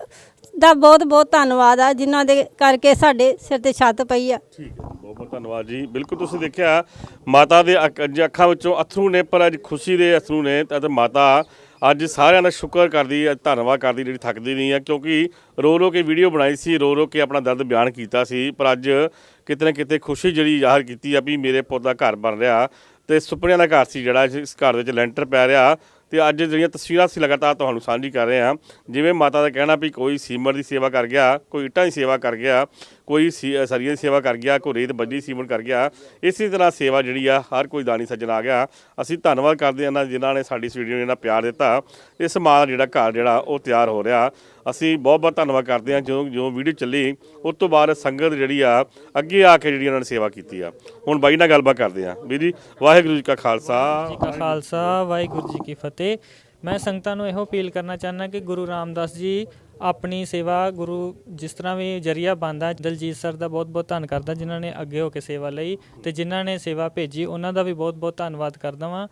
ਦਾ ਬਹੁਤ ਬਹੁਤ ਧੰਨਵਾਦ ਆ, ਜਿਨ੍ਹਾਂ ਦੇ ਕਰਕੇ ਸਾਡੇ ਸਿਰ ਤੇ ਛੱਤ ਪਈ ਆ। ਠੀਕ ਹੈ ਬਹੁਤ ਬਹੁਤ ਧੰਨਵਾਦ ਜੀ। ਬਿਲਕੁਲ ਤੁਸੀਂ ਦੇਖਿਆ, ਮਾਤਾ ਦੇ ਅੱਖ- ਅੱਜ ਅੱਖਾਂ ਵਿੱਚੋਂ ਅਥਰੂ ਨੇ, ਪਰ ਅੱਜ ਖੁਸ਼ੀ ਦੇ ਅਥਰੂ ਨੇ, ਤੇ ਮਾਤਾ ਅੱਜ ਸਾਰਿਆਂ ਦਾ ਸ਼ੁਕਰ ਕਰਦੀ ਹੈ, ਧੰਨਵਾਦ ਕਰਦੀ ਜਿਹੜੀ ਥੱਕਦੀ ਨਹੀਂ ਹੈ ਕਿਉਂਕਿ ਰੋ ਰੋ ਕੇ ਵੀਡੀਓ ਬਣਾਈ ਸੀ, ਰੋ ਰੋ ਕੇ ਆਪਣਾ ਦਰਦ ਬਿਆਨ ਕੀਤਾ ਸੀ, ਪਰ ਅੱਜ ਕਿਤੇ ਨਾ ਕਿਤੇ ਖੁਸ਼ੀ ਜਿਹੜੀ ਜ਼ਾਹਰ ਕੀਤੀ ਆ ਵੀ ਮੇਰੇ ਪੁੱਤ ਦਾ ਘਰ ਬਣ ਰਿਹਾ, ਤੇ ਸੁਪਨਿਆਂ ਦਾ ਘਰ ਸੀ ਜਿਹੜਾ, ਇਸ ਘਰ ਦੇ ਵਿੱਚ ਲੈਂਟਰ ਪੈ ਰਿਹਾ ਤੇ ਅੱਜ ਜਿਹੜੀਆਂ ਤਸਵੀਰਾਂ ਅਸੀਂ ਲਗਾਤਾਰ ਤੁਹਾਨੂੰ ਸਾਂਝੀ ਕਰ ਰਹੇ ਹਾਂ, ਜਿਵੇਂ ਮਾਤਾ ਦਾ ਕਹਿਣਾ ਵੀ ਕੋਈ ਸੀਮਰ ਦੀ ਸੇਵਾ ਕਰ ਗਿਆ, ਕੋਈ ਇੱਟਾਂ ਦੀ ਸੇਵਾ ਕਰ ਗਿਆ ਕੋਈ ਸੀ- ਅ, ਸਰੀਏ ਦੀ ਸੇਵਾ ਕਰ ਗਿਆ ਕੋਈ ਰੇਤ ਬੱਜੀ ਸੀਮਨ ਕਰ ਗਿਆ। ਇਸੇ ਤਰ੍ਹਾਂ ਸੇਵਾ ਜਿਹੜੀ ਆ ਹਰ ਕੋਈ ਦਾਨੀ ਸੱਜਣ ਆ ਗਿਆ। ਅਸੀਂ ਧੰਨਵਾਦ ਕਰਦੇ ਹਾਂ ਇਹਨਾਂ ਜਿਨ੍ਹਾਂ ਨੇ ਸਾਡੀ ਇਸ ਵੀਡੀਓ ਨੂੰ ਇਹਨਾਂ ਪਿਆਰ ਦਿੱਤਾ। ਇਸ ਮਾਂ ਦਾ ਜਿਹੜਾ ਘਰ ਜਿਹੜਾ ਉਹ ਤਿਆਰ ਹੋ ਰਿਹਾ। ਅਸੀਂ ਬਹੁਤ ਬਹੁਤ ਧੰਨਵਾਦ ਕਰਦੇ ਹਾਂ ਜੋ ਜੋ ਵੀਡੀਓ ਚੱਲੀ ਉਸ ਤੋਂ ਬਾਅਦ ਸੰਗਤ ਜਿਹੜੀ ਆ ਅੱਗੇ ਆ ਕੇ ਜਿਹੜੀ ਉਹਨਾਂ ਨੇ ਸੇਵਾ ਕੀਤੀ ਆ। ਹੁਣ ਬਾਈ ਨਾਲ ਗੱਲਬਾਤ ਕਰਦੇ ਹਾਂ। ਵੀਰ ਜੀ ਵਾਹਿਗੁਰੂ ਜੀ ਕਾ ਖਾਲਸਾ। ਜੀ ਕਾ ਖਾਲਸਾ ਵਾਹਿਗੁਰੂ ਜੀ ਕੀ ਫਤਿਹ। ਮੈਂ ਸੰਗਤਾਂ ਨੂੰ ਇਹੋ ਅਪੀਲ ਕਰਨਾ ਚਾਹੁੰਦਾ ਕਿ ਗੁਰੂ ਰਾਮਦਾਸ ਜੀ ਆਪਣੀ ਸੇਵਾ ਗੁਰੂ, ਜਿਸ ਤਰ੍ਹਾਂ ਵੀ ਜਰੀਆ ਬੰਦਾ ਦਲਜੀਤ ਸਰ ਦਾ ਬਹੁਤ ਬਹੁਤ ਧੰਨ ਕਰਦਾ, ਜਿਨ੍ਹਾਂ ਨੇ ਅੱਗੇ ਹੋ ਕੇ ਸੇਵਾ ਲਈ ਤੇ ਜਿਨ੍ਹਾਂ ਨੇ ਸੇਵਾ ਭੇਜੀ, ਉਹਨਾਂ ਦਾ ਵੀ ਬਹੁਤ ਬਹੁਤ ਧੰਨਵਾਦ ਕਰਦਾ ਵਾਂ।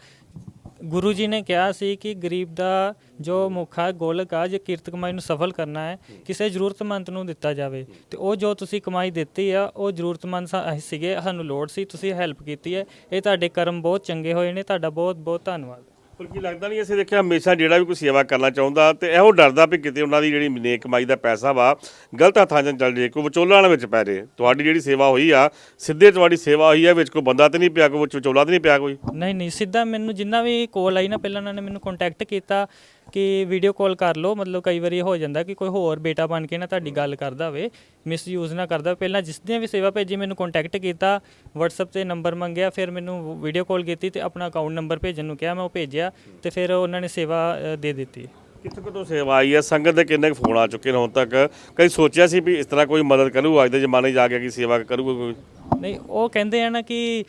ਗੁਰੂ ਜੀ ਨੇ ਕਿਹਾ ਸੀ ਕਿ ਗਰੀਬ ਦਾ ਜੋ ਮੁੱਖ ਹੈ ਗੋਲਕ ਆ, ਜੇ ਕਿਰਤ ਕਮਾਈ ਨੂੰ ਸਫਲ ਕਰਨਾ ਹੈ, ਕਿਸੇ ਜ਼ਰੂਰਤਮੰਦ ਨੂੰ ਦਿੱਤਾ ਜਾਵੇ। ਤੇ ਉਹ ਜੋ ਤੁਸੀਂ ਕਮਾਈ ਦਿੱਤੀ ਆ, ਉਹ ਜ਼ਰੂਰਤਮੰਦ ਸੀਗੇ, ਸਾਨੂੰ ਲੋੜ ਸੀ, ਤੁਸੀਂ ਹੈਲਪ ਕੀਤੀ ਹੈ। ਇਹ ਤੁਹਾਡੇ ਕਰਮ ਬਹੁਤ ਚੰਗੇ ਹੋਏ ਨੇ, ਤੁਹਾਡਾ ਬਹੁਤ ਬਹੁਤ ਧੰਨਵਾਦ। ਪਰ ਕੀ ਲੱਗਦਾ ਨਹੀਂ, ਅਸੀਂ ਦੇਖਿਆ ਹਮੇਸ਼ਾ ਜਿਹੜਾ ਵੀ ਕੋਈ ਸੇਵਾ ਕਰਨਾ ਚਾਹੁੰਦਾ ਤੇ ਇਹੋ ਡਰਦਾ ਵੀ ਕਿਤੇ ਉਹਨਾਂ ਦੀ ਜਿਹੜੀ ਨੇਕ ਕਮਾਈ ਦਾ ਪੈਸਾ ਵਾ, ਗਲਤ ਹੱਥਾਂ 'ਚ ਚੱਲ ਜੇ, ਕੋਈ ਵਿਚੋਲਾ ਨਾਲ ਵਿੱਚ ਪੈ ਜੇ। ਤੁਹਾਡੀ ਜਿਹੜੀ ਸੇਵਾ ਹੋਈ ਆ, ਸਿੱਧੇ ਤੁਹਾਡੀ ਸੇਵਾ ਹੋਈ ਆ, ਵਿੱਚ ਕੋਈ ਬੰਦਾ ਤੇ ਨਹੀਂ ਪਿਆ, ਕੋਈ ਵਿਚੋਲਾ ਤੇ ਨਹੀਂ ਪਿਆ ਕੋਈ? ਨਹੀਂ ਨਹੀਂ, ਸਿੱਧਾ ਮੈਨੂੰ ਜਿੰਨਾ ਵੀ ਕੋਲ ਆਈ ਨਾ, ਪਹਿਲਾਂ ਉਹਨਾਂ ਨੇ ਮੈਨੂੰ ਕੰਟੈਕਟ ਕੀਤਾ। ਕਿ ਵੀਡੀਓ ਕਾਲ ਕਰ ਲਓ ਮਤਲਬ ਕਈ ਵਾਰੀ ਹੋ ਜਾਂਦਾ ਕਿ ਕੋਈ ਹੋਰ ਬੇਟਾ ਬਣ ਕੇ ਨਾ ਤੁਹਾਡੀ ਗੱਲ ਕਰਦਾ ਹੋਵੇ ਮਿਸਯੂਜ਼ ਨਾ ਕਰਦਾ ਹੋਵੇ। ਪਹਿਲਾਂ ਜਿਸ ਦੀਆਂ ਵੀ ਸੇਵਾ ਭੇਜੀ ਮੈਨੂੰ ਕੰਟੈਕਟ ਕੀਤਾ WhatsApp ਤੇ ਨੰਬਰ ਮੰਗਿਆ ਫਿਰ ਮੈਨੂੰ ਵੀਡੀਓ ਕਾਲ ਕੀਤੀ ਤੇ ਆਪਣਾ ਅਕਾਊਂਟ ਨੰਬਰ ਭੇਜਣ ਨੂੰ ਕਿਹਾ ਮੈਂ ਉਹ ਭੇਜਿਆ ਤੇ ਫਿਰ ਉਹਨਾਂ ਨੇ ਸੇਵਾ ਅ, ਦੇ ਦਿੱਤੀ। ਕਿੱਥੋਂ ਕਿਤੋਂ ਸੇਵਾ ਆਈ ਆ ਸੰਗਤ ਦੇ ਕਿੰਨੇ ਕੁ ਫੋਨ ਆ ਚੁੱਕੇ ਨੇ ਹੁਣ ਤੱਕ? ਕਈ ਸੋਚਿਆ ਸੀ ਵੀ ਇਸ ਤਰ੍ਹਾਂ ਕੋਈ ਮਦਦ ਕਰੂ ਅੱਜ ਦੇ ਜ਼ਮਾਨੇ 'ਚ ਜਾ ਕੇ ਕੀ ਸੇਵਾ ਕਰੂਗਾ ਕੋਈ? ਨਹੀਂ ਉਹ ਕਹਿੰਦੇ ਆ ਨਾ ਕਿ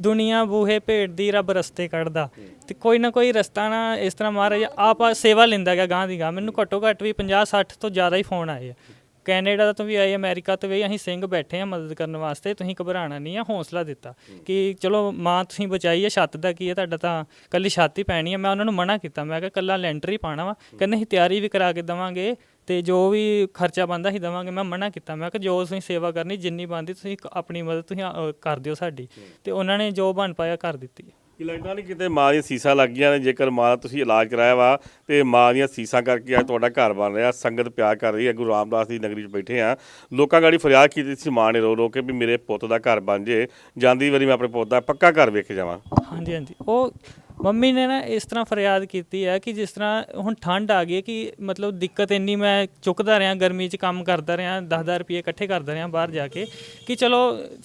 ਦੁਨੀਆ ਬੂਹੇ ਭੇਡ ਦੀ ਰੱਬ ਰਸਤੇ ਕੱਢਦਾ। ਤੇ ਕੋਈ ਨਾ ਕੋਈ ਰਸਤਾ ਨਾ ਇਸ ਤਰ੍ਹਾਂ ਮਹਾਰਾਜ, ਆਪ ਸੇਵਾ ਲੈਂਦਾ ਗਿਆ ਗਾਂ ਦੀ ਗਾਂ ਮੈਨੂੰ ਘੱਟੋ ਘੱਟ ਵੀ 50 60 ਤੋਂ ਜ਼ਿਆਦਾ ਹੀ ਫੋਨ ਆਏ ਆ। ਕੈਨੇਡਾ ਤੋਂ ਵੀ ਆਏ, ਅਮਰੀਕਾ ਤੋਂ ਵੀ ਅਸੀਂ ਸਿੰਘ ਬੈਠੇ ਆ ਮਦਦ ਕਰਨ ਵਾਸਤੇ, ਤੁਸੀਂ ਘਬਰਾਣਾ ਨਹੀਂ ਆ, ਹੌਸਲਾ ਦਿੱਤਾ ਕਿ ਚਲੋ ਮਾਂ ਤੁਸੀਂ ਬਚਾਈ ਹੈ ਛੱਤ ਦਾ ਕੀ ਹੈ ਤੁਹਾਡਾ ਤਾਂ ਕੱਲੀ ਛੱਤ ਹੀ ਪੈਣੀ ਹੈ ਮੈਂ ਉਹਨਾਂ ਨੂੰ ਮਨਾ ਕੀਤਾ, ਮੈਂ ਕਿਹਾ ਕੱਲਾ ਲੈਂਟਰ ਹੀ ਪਾਣਾ ਵਾ, ਕਹਿੰਦੇ ਅਸੀਂ ਤਿਆਰੀ ਵੀ ਕਰਾ ਕੇ ਦਵਾਂਗੇ। ਤੇ ਜੋ ਵੀ ਖਰਚਾ ਬੰਦਾ ਹੀ ਦਵਾਂਗੇ। ਮੈਂ ਮਨਾ ਕੀਤਾ। ਮੈਂ ਕਿਹਾ ਜੋ ਤੁਸੀਂ ਸੇਵਾ ਕਰਨੀ ਜਿੰਨੀ ਬੰਦੀ ਤੁਸੀਂ ਕ- ਆਪਣੀ ਮਦਦ ਤੁਸੀਂ ਅ, ਕਰ ਦਿਓ ਸਾਡੀ। ਤੇ ਉਹਨਾਂ ਨੇ ਜੋ ਬਣ ਪਾਇਆ ਕਰ ਦਿੱਤੀ। ਕੀ ਲੱਗਦਾ ਨਹੀਂ ਕਿਤੇ ਮਾਂ ਦੀਆਂ ਸੀਸਾਂ ਲੱਗ ਗਈਆਂ ਨੇ? ਜੇਕਰ ਮਾਂ ਦਾ ਤੁਸੀਂ ਇਲਾਜ ਕਰਾਇਆ ਵਾ ਤੇ ਮਾਂ ਦੀਆਂ ਸੀਸਾਂ ਕਰਕੇ ਅੱਜ ਤੁਹਾਡਾ ਘਰ ਬਣ ਰਿਹਾ ਸੰਗਤ ਪਿਆਰ ਕਰ ਰਹੀ ਹੈ। ਗੁਰੂ ਰਾਮਦਾਸ ਦੀ ਨਗਰੀ 'ਚ ਬੈਠੇ ਆ। ਲੋਕਾਂ ਗਾੜੀ ਫਰਿਆਦ ਕੀਤੀ ਸੀ ਮਾਂ ਨੇ ਰੋ ਰੋ ਕੇ ਵੀ ਮੇਰੇ ਪੁੱਤ ਦਾ ਘਰ ਬਣ ਜੇ। ਜਾਂਦੀ ਵਾਰੀ ਮੈਂ ਆਪਣੇ ਪੁੱਤ ਦਾ ਪੱਕਾ ਘਰ ਵੇਖ ਕੇ ਜਾਵਾਂ। ਹਾਂਜੀ ਹਾਂਜੀ। ਉਹ ਮੰਮੀ ਨੇ ਨਾ ਇਸ ਤਰ੍ਹਾਂ ਫਰਿਆਦ ਕੀਤੀ ਹੈ ਕਿ ਜਿਸ ਤਰ੍ਹਾਂ ਹੁਣ ਠੰਡ ਆ ਗਈ ਹੈ ਕਿ ਮਤਲਬ ਦਿੱਕਤ ਇੰਨੀ ਮੈਂ ਚੁੱਕਦਾ ਰਿਹਾ, ਗਰਮੀ 'ਚ ਕੰਮ ਕਰਦਾ ਰਿਹਾ 10000 ਰੁਪਏ ਇਕੱਠੇ ਕਰਦਾ ਰਿਹਾ ਬਾਹਰ ਜਾ ਕੇ ਕਿ ਚਲੋ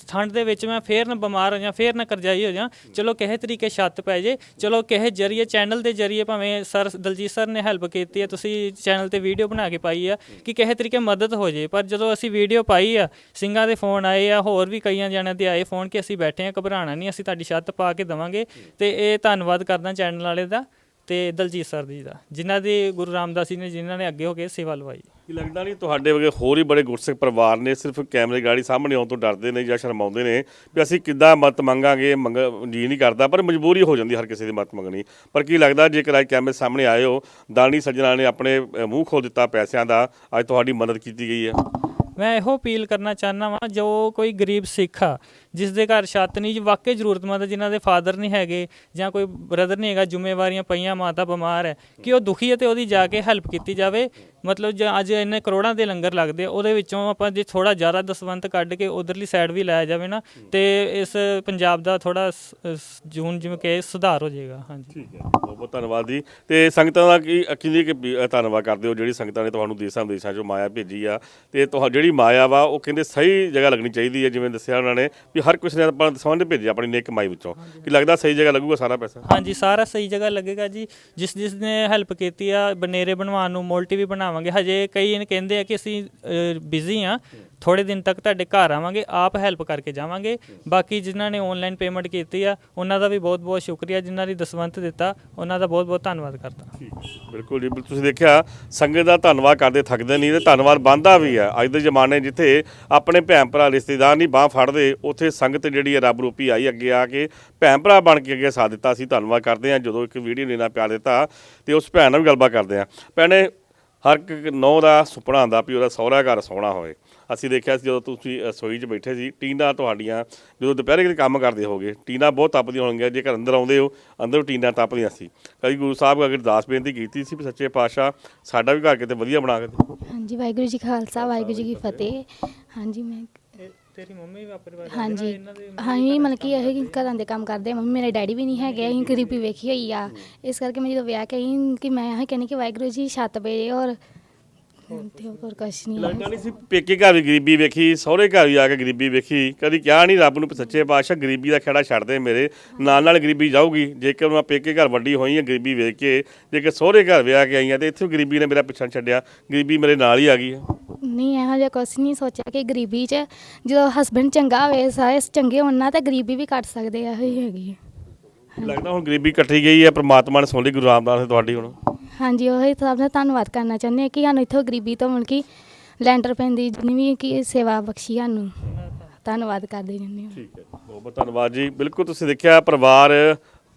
ਠੰਡ ਦੇ ਵਿੱਚ ਮੈਂ ਫੇਰ ਨਾ ਬਿਮਾਰ ਹੋ ਜਾਂ, ਫੇਰ ਨਾ ਕਰਜਾਈ ਹੋ ਜਾਂ, ਚਲੋ ਕਿਸੇ ਤਰੀਕੇ ਛੱਤ ਪੈ ਜੇ, ਚਲੋ ਕਿਸੇ ਜਰੀਏ, ਚੈਨਲ ਦੇ ਜਰੀਏ ਭਾਵੇਂ ਸਰ ਦਲਜੀਤ ਸਰ ਨੇ ਹੈਲਪ ਕੀਤੀ ਹੈ, ਤੁਸੀਂ ਚੈਨਲ ਤੇ ਵੀਡੀਓ ਬਣਾ ਕੇ ਪਾਈ ਆ ਕਿ ਕਿਸੇ ਤਰੀਕੇ ਮਦਦ ਹੋ ਜੇ, ਪਰ ਜਦੋਂ ਅਸੀਂ ਵੀਡੀਓ ਪਾਈ ਆ, ਸਿੰਘਾਂ ਦੇ ਫੋਨ ਆਏ ਆ, ਹੋਰ ਵੀ ਕਈਆਂ ਜਣਿਆਂ ਦੇ ਆਏ ਫੋਨ ਕਿ ਅਸੀਂ ਬੈਠੇ ਆ ਘਬਰਾਣਾ ਨਹੀਂ, ਅਸੀਂ ਤੁਹਾਡੀ ਛੱਤ ਪਾ ਕੇ ਦਵਾਂਗੇ ਤੇ ਇਹ ਧੰਨਵਾਦ ਕਰਦਾ ਚੈਨਲ ਵਾਲੇ ਦਾ ਤੇ ਦਲਜੀਤ ਸਰ ਜੀ ਦਾ ਜਿਨ੍ਹਾਂ ਦੀ ਗੁਰੂ ਰਾਮਦਾਸ ਜੀ ਨੇ ਜਿਨ੍ਹਾਂ ਨੇ ਅੱਗੇ ਹੋ ਕੇ ਸੇਵਾ ਲਵਾਈ। ਕੀ ਲੱਗਦਾ ਨਹੀਂ ਤੁਹਾਡੇ ਵਰਗੇ ਹੋਰ ਹੀ ਬੜੇ ਗੁਰਸਿੱਖ ਪਰਿਵਾਰ ਨੇ ਸਿਰਫ ਕੈਮਰੇ ਗਾੜੀ ਸਾਹਮਣੇ ਆਉਣ ਤੋਂ ਡਰਦੇ ਨੇ ਜਾਂ ਸ਼ਰਮਾਉਂਦੇ ਨੇ ਵੀ ਅਸੀਂ ਕਿੱਦਾਂ ਮਤ ਮੰਗਾਂਗੇ ਮੰਗ ਜੀ ਨਹੀਂ ਕਰਦਾ ਪਰ ਮਜਬੂਰੀ ਹੋ ਜਾਂਦੀ ਹਰ ਕਿਸੇ ਦੀ ਮਤ ਮੰਗਣੀ। ਪਰ ਕੀ ਲੱਗਦਾ ਜੇਕਰ ਅੱਜ ਕੈਮਰੇ ਸਾਹਮਣੇ ਆਏ ਹੋ ਦਾਨੀ ਸੱਜਣਾ ਨੇ ਆਪਣੇ ਅ, ਮੂੰਹ ਖੋਲ ਦਿੱਤਾ ਪੈਸਿਆਂ ਦਾ ਅੱਜ ਤੁਹਾਡੀ ਮਦਦ ਕੀਤੀ ਗਈ ਹੈ। ਮੈਂ ਇਹੋ ਅਪੀਲ ਕਰਨਾ ਚਾਹੁੰਦਾ ਵਾਂ ਜੋ ਕੋਈ ਗਰੀਬ ਸਿੱਖ ਆ ਜਿਸ ਦੇ ਘਰ ਛੱਤ ਨਹੀਂ ਜੀ ਵਾਕਈ ਜ਼ਰੂਰਤਮੰਦ ਆ, ਜਿਨ੍ਹਾਂ ਦੇ ਫਾਦਰ ਨਹੀਂ ਹੈਗੇ ਜਾਂ ਕੋਈ ਬ੍ਰਦਰ ਨਹੀਂ ਹੈਗਾ ਜ਼ਿੰਮੇਵਾਰੀਆਂ ਪਈਆਂ ਮਾਤਾ ਬਿਮਾਰ ਹੈ ਕਿ ਉਹ ਦੁਖੀ ਹੈ ਤੇ ਉਹਦੀ ਜਾ ਕੇ ਹੈਲਪ ਕੀਤੀ ਜਾਵੇ। ਮਤਲਬ ਜੇ ਅੱਜ ਇੰਨੇ ਕਰੋੜਾਂ ਦੇ ਲੰਗਰ ਲੱਗਦੇ ਆ ਉਹਦੇ ਵਿੱਚੋਂ ਆਪਾਂ ਜੇ ਥੋੜਾ ਜ਼ਿਆਦਾ ਦਸਵੰਤ ਕੱਢ ਕੇ ਉਧਰਲੀ ਸਾਈਡ ਵੀ ਲਾਇਆ ਜਾਵੇ ਨਾ ਤੇ ਇਸ ਪੰਜਾਬ ਦਾ ਥੋੜਾ ਜੂਨ ਜਿਵੇਂ ਕਿ ਸੁਧਾਰ ਹੋ ਜਾਏਗਾ ਹਾਂਜੀ। ਠੀਕ ਹੈ ਬਹੁਤ ਬਹੁਤ ਧੰਨਵਾਦ ਜੀ। ਤੇ ਸੰਗਤਾਂ ਦਾ ਕੀ ਕਿੰਨੀ ਕਿ ਧੰਨਵਾਦ ਕਰਦੇ ਹੋ ਜਿਹੜੀ ਸੰਗਤਾਂ ਨੇ ਤੁਹਾਨੂੰ ਦੇਸਾਂ ਵਿਦੇਸ਼ਾਂ 'ਚੋਂ ਮਾਇਆ ਭੇਜੀ ਆ ਤੇ ਤੁਹਾ ਜਿਹੜੀ ਮਾਇਆ ਵਾ ਉਹ ਕਹਿੰਦੇ ਸਹੀ ਜਗ੍ਹਾ ਲੱਗਣੀ ਚਾਹੀਦੀ ਹੈ ਜਿਵੇਂ ਦੱਸਿਆ ਉਹਨਾਂ ਨੇ ਵੀ ਹਰ ਕਿਸੇ ਨੇ ਆਪਾਂ ਦਸਵੰਧ ਭੇਜਿਆ ਆਪਣੀ ਨੇਕ ਕਮਾਈ ਵਿੱਚੋਂ, ਕਿ ਲੱਗਦਾ ਸਹੀ ਜਗ੍ਹਾ ਲੱਗੂਗਾ ਸਾਰਾ ਪੈਸਾ। ਹਾਂਜੀ, ਸਾਰਾ ਸਹੀ ਜਗ੍ਹਾ ਲੱਗੇਗਾ ਜੀ। ਜਿਸ ਜਿਸ ਨੇ ਹੈਲਪ ਕੀਤੀ ਆ, ਬਨੇਰੇ ਬਣਵਾਉਣ ਨੂੰ ਮੋਲਟੀ ਵੀ ਬਣਾਵਾਂਗੇ। ਹਜੇ ਕਈ ਇਹਨ ਕਹਿੰਦੇ ਆ ਕਿ ਅਸੀਂ ਬਿਜ਼ੀ ਆ। ਥੋੜੇ ਦਿਨ ਤੱਕ ਤੁਹਾਡੇ ਘਰ ਆਵਾਂਗੇ, ਆਪ ਹੈਲਪ ਕਰਕੇ ਜਾਵਾਂਗੇ। ਬਾਕੀ ਜਿਨ੍ਹਾਂ ਨੇ ਆਨਲਾਈਨ ਪੇਮੈਂਟ ਕੀਤੀ ਆ, ਉਹਨਾਂ ਦਾ ਵੀ ਬਹੁਤ ਬਹੁਤ ਸ਼ੁਕਰੀਆ, ਜਿਨ੍ਹਾਂ ਨੇ ਦਸਵੰਤ ਦਿੱਤਾ, ਉਹਨਾਂ ਦਾ ਬਹੁਤ ਬਹੁਤ ਧੰਨਵਾਦ ਕਰਦਾ। ਬਿਲਕੁਲ ਜੀ, ਬਿਲਕੁਲ। ਤੁਸੀਂ ਦੇਖਿਆ, ਸੰਗਤ ਦਾ ਧੰਨਵਾਦ ਕਰਦੇ ਥੱਕਦੇ ਨਹੀਂ, ਤੇ ਧੰਨਵਾਦ ਬੰਦਾ ਵੀ ਆ। ਅੱਜ ਦੇ ਜ਼ਮਾਨੇ ਜਿੱਥੇ ਆਪਣੇ ਭੈਣ ਭਰਾ, ਰਿਸ਼ਤੇਦਾਰ ਨਹੀਂ ਬਾਹ ਫੜਦੇ, ਉੱਥੇ ਸੰਗਤ ਜਿਹੜੀ ਹੈ ਰੱਬ ਰੂਪੀ ਆਈ ਅੱਗੇ ਆ ਕੇ ਭੈਣ ਭਰਾ ਬਣ ਕੇ ਅੱਗੇ ਸਾਥ ਦਿੱਤਾ। ਸੀ ਧੰਨਵਾਦ ਕਰਦੇ ਹਾਂ, ਜਦੋਂ ਇੱਕ ਵੀਡੀਓ ਨੇ ਨਾ ਪਿਆਰ ਦਿੱਤਾ, ਤੇ ਉਸ ਭੈਣ ਨਾਲ ਵੀ ਗੱਲਬਾਤ ਕਰਦੇ ਹਾਂ। ਭੈਣੇ ਹਰ ਇੱਕ ਨੌ ਦਾ ਸੁਪਨਾ ਹੁੰਦਾ ਵੀ ਉਹਦਾ ਸਹੁਰਾ ਘਰ ਸੋਹਣਾ ਹੋਵੇ। ਅਸੀਂ ਦੇਖਿਆ ਸੀ ਜਦੋਂ ਤੁਸੀਂ ਰਸੋਈ 'ਚ ਬੈਠੇ ਸੀ, ਟੀਨਾ ਤੁਹਾਡੀਆਂ, ਜਦੋਂ ਦੁਪਹਿਰੇ ਕਿਤੇ ਕੰਮ ਕਰਦੇ ਹੋਗੇ, ਟੀਨਾ ਬਹੁਤ ਤਪਦੀਆਂ ਹੋਣਗੀਆਂ, ਜੇਕਰ ਅੰਦਰ ਆਉਂਦੇ ਹੋ, ਅੰਦਰ ਟੀਨਾ ਤਪਦੀਆਂ ਸੀ। ਕਦੀ ਗੁਰੂ ਸਾਹਿਬ ਅਗਰ ਅਰਦਾਸ ਬੇਨਤੀ ਕੀਤੀ ਸੀ ਵੀ ਸੱਚੇ ਪਾਤਸ਼ਾਹ, ਸਾਡਾ ਵੀ ਘਰ ਕਿਤੇ ਵਧੀਆ ਬਣਾ ਕੇ ਦਿਓ। ਹਾਂਜੀ, ਵਾਹਿਗੁਰੂ ਜੀ ਖਾਲਸਾ, ਵਾਹਿਗੁਰੂ ਜੀ ਕੀ ਫਤਿਹ। ਹਾਂਜੀ, ਮੈਂ ਤੇਰੀ ਮੰਮੀ ਵਾਪਰ ਹਾਂਜੀ। ਹਾਂਜੀ ਮਤਲਬ ਕਿ ਇਹ ਘਰਾਂ ਦੇ ਕੰਮ ਕਰਦੇ ਆ। ਮੰਮੀ ਮੇਰੇ ਡੈਡੀ ਵੀ ਨਹੀਂ ਹੈਗੇ ਅਸੀਂ ਗਰੀਬੀ ਵੇਖੀ ਹੋਈ ਆ। ਇਸ ਕਰਕੇ ਮੈਂ ਜਦੋਂ ਵਿਆਹ ਕੇ ਆਈ ਕਿ ਮੈਂ ਇਹ ਕਹਿੰਦੀ ਕਿ ਵਾਹਿਗੁਰੂ ਜੀ ਛੱਤ ਪਏ ਔਰ ਤੇ ਹੋਰ ਕੁਛ ਨਹੀਂ। ਲੱਗਦਾ ਨਹੀਂ ਸੀ ਪੇਕੇ ਘਰ ਵੀ ਗਰੀਬੀ ਵੇਖੀ ਸਹੁਰੇ ਘਰ ਵੀ ਆ ਕੇ ਗਰੀਬੀ ਵੇਖੀ। ਕਦੀ ਕਿਹਾ ਨਹੀਂ ਰੱਬ ਨੂੰ ਵੀ ਸੱਚੇ ਪਾਤਸ਼ਾਹ ਗਰੀਬੀ ਦਾ ਖੇੜਾ ਛੱਡ ਦੇ ਮੇਰੇ। ਨਾਲ ਨਾਲ ਗਰੀਬੀ ਜਾਊਗੀ। ਜੇਕਰ ਮੈਂ ਪੇਕੇ ਘਰ ਵੱਡੀ ਹੋਈ ਹਾਂ ਗਰੀਬੀ ਵੇਖ ਕੇ ਜੇਕਰ ਸਹੁਰੇ ਘਰ ਵਿਆਹ ਕੇ ਆਈ ਹਾਂ ਤੇ ਇੱਥੇ ਵੀ ਗਰੀਬੀ ਨੇ ਮੇਰਾ ਪਿੱਛਾ ਛੱਡਿਆ। ਗਰੀਬੀ ਮੇਰੇ ਨਾਲ ਹੀ ਆ ਗਈ ਹੈ ਨਹੀਂ ਇਹੋ ਜਿਹਾ ਕੁਛ ਨਹੀਂ ਸੋਚਿਆ ਕਿ ਗਰੀਬੀ 'ਚ ਜਦੋਂ ਹਸਬੰਡ ਚੰਗਾ ਹੋਵੇ ਸਾਰੇ ਚੰਗੇ ਹੋਣ ਨਾ ਤਾਂ ਗਰੀਬੀ ਵੀ ਕੱਟ ਸਕਦੇ ਆ ਇਹੀ ਹੈਗੀ ਹੈ ਲੱਗਦਾ ਹੁਣ ਗਰੀਬੀ ਕੱਟੀ ਗਈ ਹੈ ਪ੍ਰਮਾਤਮਾ ਨੇ ਸੁਣ ਲਈ ਗੁਰੂ ਰਾਮਦਾਸ ਨੇ ਤੁਹਾਡੀ ਹੁਣ। ਹਾਂਜੀ ਉਹੀ ਸਭ ਦਾ ਧੰਨਵਾਦ ਕਰਨਾ ਚਾਹੁੰਦੇ ਹਾਂ ਕਿ ਸਾਨੂੰ ਇੱਥੋਂ ਗਰੀਬੀ ਤੋਂ ਮਿਲ ਕੇ ਲੈਂਟਰ ਪੈਂਦੀ ਜਿੰਨੀ ਵੀ ਕੀ ਸੇਵਾ ਬਖਸ਼ੀ ਸਾਨੂੰ। ਧੰਨਵਾਦ ਕਰਦੇ ਜਾਂਦੇ ਹਾਂ। ਠੀਕ ਹੈ ਬਹੁਤ ਬਹੁਤ ਧੰਨਵਾਦ ਜੀ। ਬਿਲਕੁਲ ਤੁਸੀਂ ਦੇਖਿਆ ਪਰਿਵਾਰ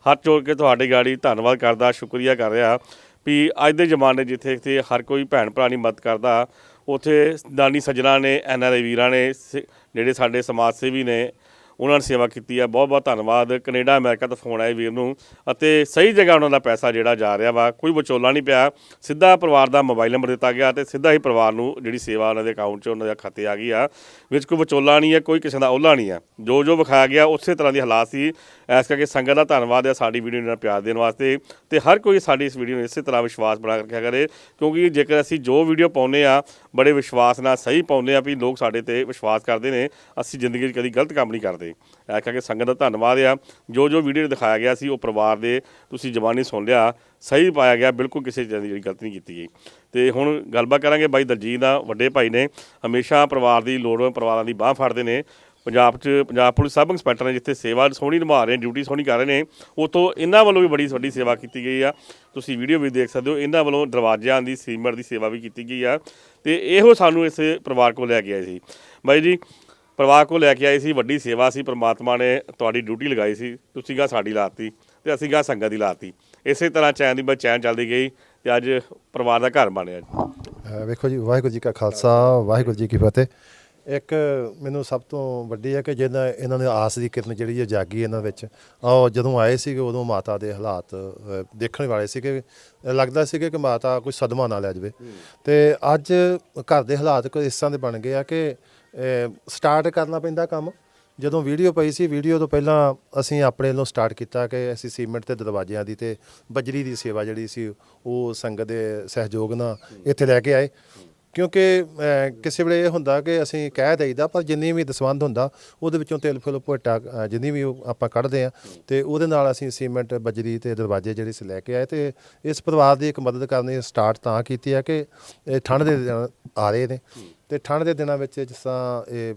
ਹੱਥ ਜੋੜ ਕੇ ਤੁਹਾਡੀ ਗਾੜੀ ਧੰਨਵਾਦ ਕਰਦਾ ਸ਼ੁਕਰੀਆ ਕਰ ਰਿਹਾ। ਵੀ ਅੱਜ ਦੇ ਜ਼ਮਾਨੇ ਜਿੱਥੇ ਇੱਥੇ ਹਰ ਕੋਈ ਭੈਣ ਭਰਾ ਦੀ ਮਦਦ ਕਰਦਾ ਉੱਥੇ ਦਾਨੀ ਸੱਜਣਾ ਨੇ ਐਨਆਰਆਈ ਵੀਰਾਂ ਨੇ ਸ- ਜਿਹੜੇ ਸਾਡੇ ਸਮਾਜ ਸੇਵੀ ਨੇ ਉਹਨਾਂ ਨੇ ਸੇਵਾ ਕੀਤੀ ਆ। ਬਹੁਤ ਬਹੁਤ ਧੰਨਵਾਦ। ਕੈਨੇਡਾ, ਅਮਰੀਕਾ ਤੋਂ ਫੋਨ ਆਏ ਵੀਰ ਨੂੰ। ਅਤੇ ਸਹੀ ਜਗ੍ਹਾ ਉਹਨਾਂ ਦਾ ਪੈਸਾ ਜਿਹੜਾ ਜਾ ਰਿਹਾ ਵਾ, ਕੋਈ ਵਿਚੋਲਾ ਨਹੀਂ ਪਿਆ। ਸਿੱਧਾ ਪਰਿਵਾਰ ਦਾ ਮੋਬਾਈਲ ਨੰਬਰ ਦਿੱਤਾ ਗਿਆ ਤੇ ਸਿੱਧਾ ਹੀ ਪਰਿਵਾਰ ਨੂੰ ਜਿਹੜੀ ਸੇਵਾ ਉਹਨਾਂ ਦੇ ਅਕਾਊਂਟ 'ਚ, ਉਹਨਾਂ ਦੇ ਖਾਤੇ ਆ ਗਈ ਆ। ਵਿੱਚ ਕੋਈ ਵਿਚੋਲਾ ਨਹੀਂ ਹੈ ਕੋਈ ਕਿਸੇ ਦਾ ਓਲਾ ਨਹੀਂ ਹੈ ਜੋ ਜੋ ਵਿਖਾਇਆ ਗਿਆ, ਉਸੇ ਤਰ੍ਹਾਂ ਦੀ ਹਾਲਾਤ ਸੀ। ਇਸ ਕਰਕੇ ਸੰਗਤ ਦਾ ਧੰਨਵਾਦ ਹੈ ਸਾਡੀ ਵੀਡੀਓ ਨਾਲ ਪਿਆਰ ਦੇਣ ਵਾਸਤੇ। ਤੇ ਹਰ ਕੋਈ ਸਾਡੀ ਇਸ ਵੀਡੀਓ ਨੂੰ ਇਸੇ ਤਰ੍ਹਾਂ ਵਿਸ਼ਵਾਸ ਬਣਾ ਕੇ ਰੱਖਿਆ ਕਰੇ, ਕਿਉਂਕਿ ਜੇਕਰ ਅਸੀਂ ਜੋ ਵੀਡੀਓ ਪਾਉਂਦੇ ਆ, ਬੜੇ ਵਿਸ਼ਵਾਸ ਨਾਲ ਸਹੀ ਪਾਉਂਦੇ ਆ ਵੀ ਲੋਕ ਸਾਡੇ ਤੇ ਵਿਸ਼ਵਾਸ ਕਰਦੇ ਨੇ, ਅਸੀਂ ਜ਼ਿੰਦਗੀ 'ਚ ਕਦੀ ਗਲਤ ਕੰਮ ਨਹੀਂ ਕਰਦੇ। ਇਸ ਕਰਕੇ ਸੰਗਤ ਦਾ ਧੰਨਵਾਦ ਆ। ਜੋ ਜੋ ਵੀਡੀਓ ਦਿਖਾਇਆ ਗਿਆ ਸੀ, ਉਹ ਪਰਿਵਾਰ ਦੇ ਤੁਸੀਂ ਜ਼ਬਾਨੀ ਸੁਣ ਲਿਆ, ਸਹੀ ਪਾਇਆ ਗਿਆ, ਬਿਲਕੁਲ ਕਿਸੇ ਚੀਜ਼ ਦੀ ਜਿਹੜੀ ਗਲਤੀ ਨਹੀਂ ਕੀਤੀ ਗਈ। ਤੇ ਹੁਣ ਗੱਲਬਾਤ ਕਰਾਂਗੇ ਬਾਈ ਦਲਜੀਤ ਨਾਲ ਵੱਡੇ ਭਾਈ ਨੇ। ਹਮੇਸ਼ਾ ਪਰਿਵਾਰ ਦੀ ਲੋੜਵੰਦ ਪਰਿਵਾਰਾਂ ਦੀ ਬਾਹ ਫੜਦੇ ਨੇ। ਪੰਜਾਬ 'ਚ, ਪੰਜਾਬ ਪੁਲਿਸ ਸਬ ਇੰਸਪੈਕਟਰ ਨੇ ਜਿੱਥੇ ਸੇਵਾ ਸੋਹਣੀ ਨਿਭਾ ਰਹੇ ਨੇ, ਡਿਊਟੀ ਸੋਹਣੀ ਕਰ ਰਹੇ ਨੇ ਉਤੋਂ ਇਹਨਾਂ ਵੱਲੋਂ ਵੀ ਬੜੀ ਵੱਡੀ ਸੇਵਾ ਕੀਤੀ ਗਈ ਆ। ਤੁਸੀਂ ਵੀਡੀਓ ਵੀ ਦੇਖ ਸਕਦੇ ਹੋ, ਇਹਨਾਂ ਵੱਲੋਂ ਦਰਵਾਜ਼ਿਆਂ ਦੀ ਸੀਮਰ ਦੀ ਸੇਵਾ ਵੀ ਕੀਤੀ ਗਈ ਆ। ਤੇ ਇਹੋ ਸਾਨੂੰ ਇਸ ਪਰਿਵਾਰ ਕੋਲ ਲੈ ਕੇ ਆਏ ਸੀ। ਬਾਈ ਜੀ ਪਰਿਵਾਰ ਕੋਲ ਲੈ ਕੇ ਆਏ ਸੀ ਵੱਡੀ ਸੇਵਾ ਸੀ ਪ੍ਰਮਾਤਮਾ ਨੇ ਤੁਹਾਡੀ ਡਿਊਟੀ ਲਗਾਈ ਸੀ ਤੁਸੀਂ ਗਾ ਸਾਡੀ ਲਾਤੀ ਤੇ ਅਸੀਂ ਗਾ ਸੰਗਤ ਦੀ ਲਾਤੀ। ਇਸੇ ਤਰ੍ਹਾਂ ਚੈਨ ਦੀ ਬਸ ਚੈਨ ਚੱਲਦੀ ਗਈ ਤੇ ਅੱਜ ਪਰਿਵਾਰ ਦਾ ਘਰ ਬਣਿਆ ਜੀ। ਵੇਖੋ ਜੀ ਵਾਹਿਗੁਰੂ ਜੀ ਕਾ ਖਾਲਸਾ ਵਾਹਿਗੁਰੂ ਜੀ ਕੀ ਫਤਿਹ। ਇੱਕ ਮੈਨੂੰ ਸਭ ਤੋਂ ਵੱਡੀ ਹੈ ਕਿ ਜਿਹਨਾਂ ਇਹਨਾਂ ਨੇ ਆਸ ਦੀ ਕਿਰਨ ਜਿਹੜੀ ਹੈ ਜਾਗੀ ਇਹਨਾਂ ਵਿੱਚ। ਆਹ ਜਦੋਂ ਆਏ ਸੀਗੇ ਉਦੋਂ ਮਾਤਾ ਦੇ ਹਾਲਾਤ ਦੇਖਣ ਵਾਲੇ ਸੀਗੇ। ਲੱਗਦਾ ਸੀਗਾ ਕਿ ਮਾਤਾ ਕੋਈ ਸਦਮਾ ਨਾ ਲੈ ਜਾਵੇ। ਤੇ ਅੱਜ ਘਰ ਦੇ ਹਾਲਾਤ ਕੋਈ ਇਸ ਤਰ੍ਹਾਂ ਦੇ ਬਣ ਗਏ ਆ ਕਿ ਸਟਾਰਟ ਕਰਨਾ ਪੈਂਦਾ ਕੰਮ। ਜਦੋਂ ਵੀਡੀਓ ਪਈ ਸੀ ਵੀਡੀਓ ਤੋਂ ਪਹਿਲਾਂ ਅਸੀਂ ਆਪਣੇ ਵੱਲੋਂ ਸਟਾਰਟ ਕੀਤਾ ਕਿ ਅਸੀਂ ਸੀਮੈਂਟ ਤੇ ਦਰਵਾਜ਼ਿਆਂ ਦੀ ਤੇ ਬਜਰੀ ਦੀ ਸੇਵਾ ਜਿਹੜੀ ਸੀ, ਉਹ ਸੰਗਤ ਦੇ ਸਹਿਯੋਗ ਨਾਲ ਇੱਥੇ ਲੈ ਕੇ ਆਏ। ਕਿਉਂਕਿ ਕਿਸੇ ਵੇਲੇ ਇਹ ਹੁੰਦਾ ਕਿ ਅਸੀਂ ਕਹਿ ਦੇਈਦਾ, ਪਰ ਜਿੰਨੀ ਵੀ ਦਸਵੰਧ ਹੁੰਦਾ, ਉਹਦੇ ਵਿੱਚੋਂ ਤਿਲ ਫੁੱਲ ਭੁੱਟਾ ਜਿੰਨੀ ਵੀ ਉਹ ਆਪਾਂ ਕੱਢਦੇ ਆ ਤੇ ਉਹਦੇ ਨਾਲ ਅਸੀਂ ਸੀਮੈਂਟ ਬਜਰੀ ਤੇ ਦਰਵਾਜ਼ੇ ਜਿਹੜੇ ਸੀ ਲੈ ਕੇ ਆਏ ਤੇ ਇਸ ਪਰਿਵਾਰ ਦੀ ਇੱਕ ਮਦਦ ਕਰਨੀ ਸਟਾਰਟ ਤਾਂ ਕੀਤੀ ਹੈ ਕਿ ਇਹ ਠੰਡ ਦੇ ਦਿਨ ਆ ਰਹੇ ਨੇ। ਤੇ ਠੰਡ ਦੇ ਦਿਨਾਂ ਵਿੱਚ ਜਿਸ ਤਰ੍ਹਾਂ ਇਹ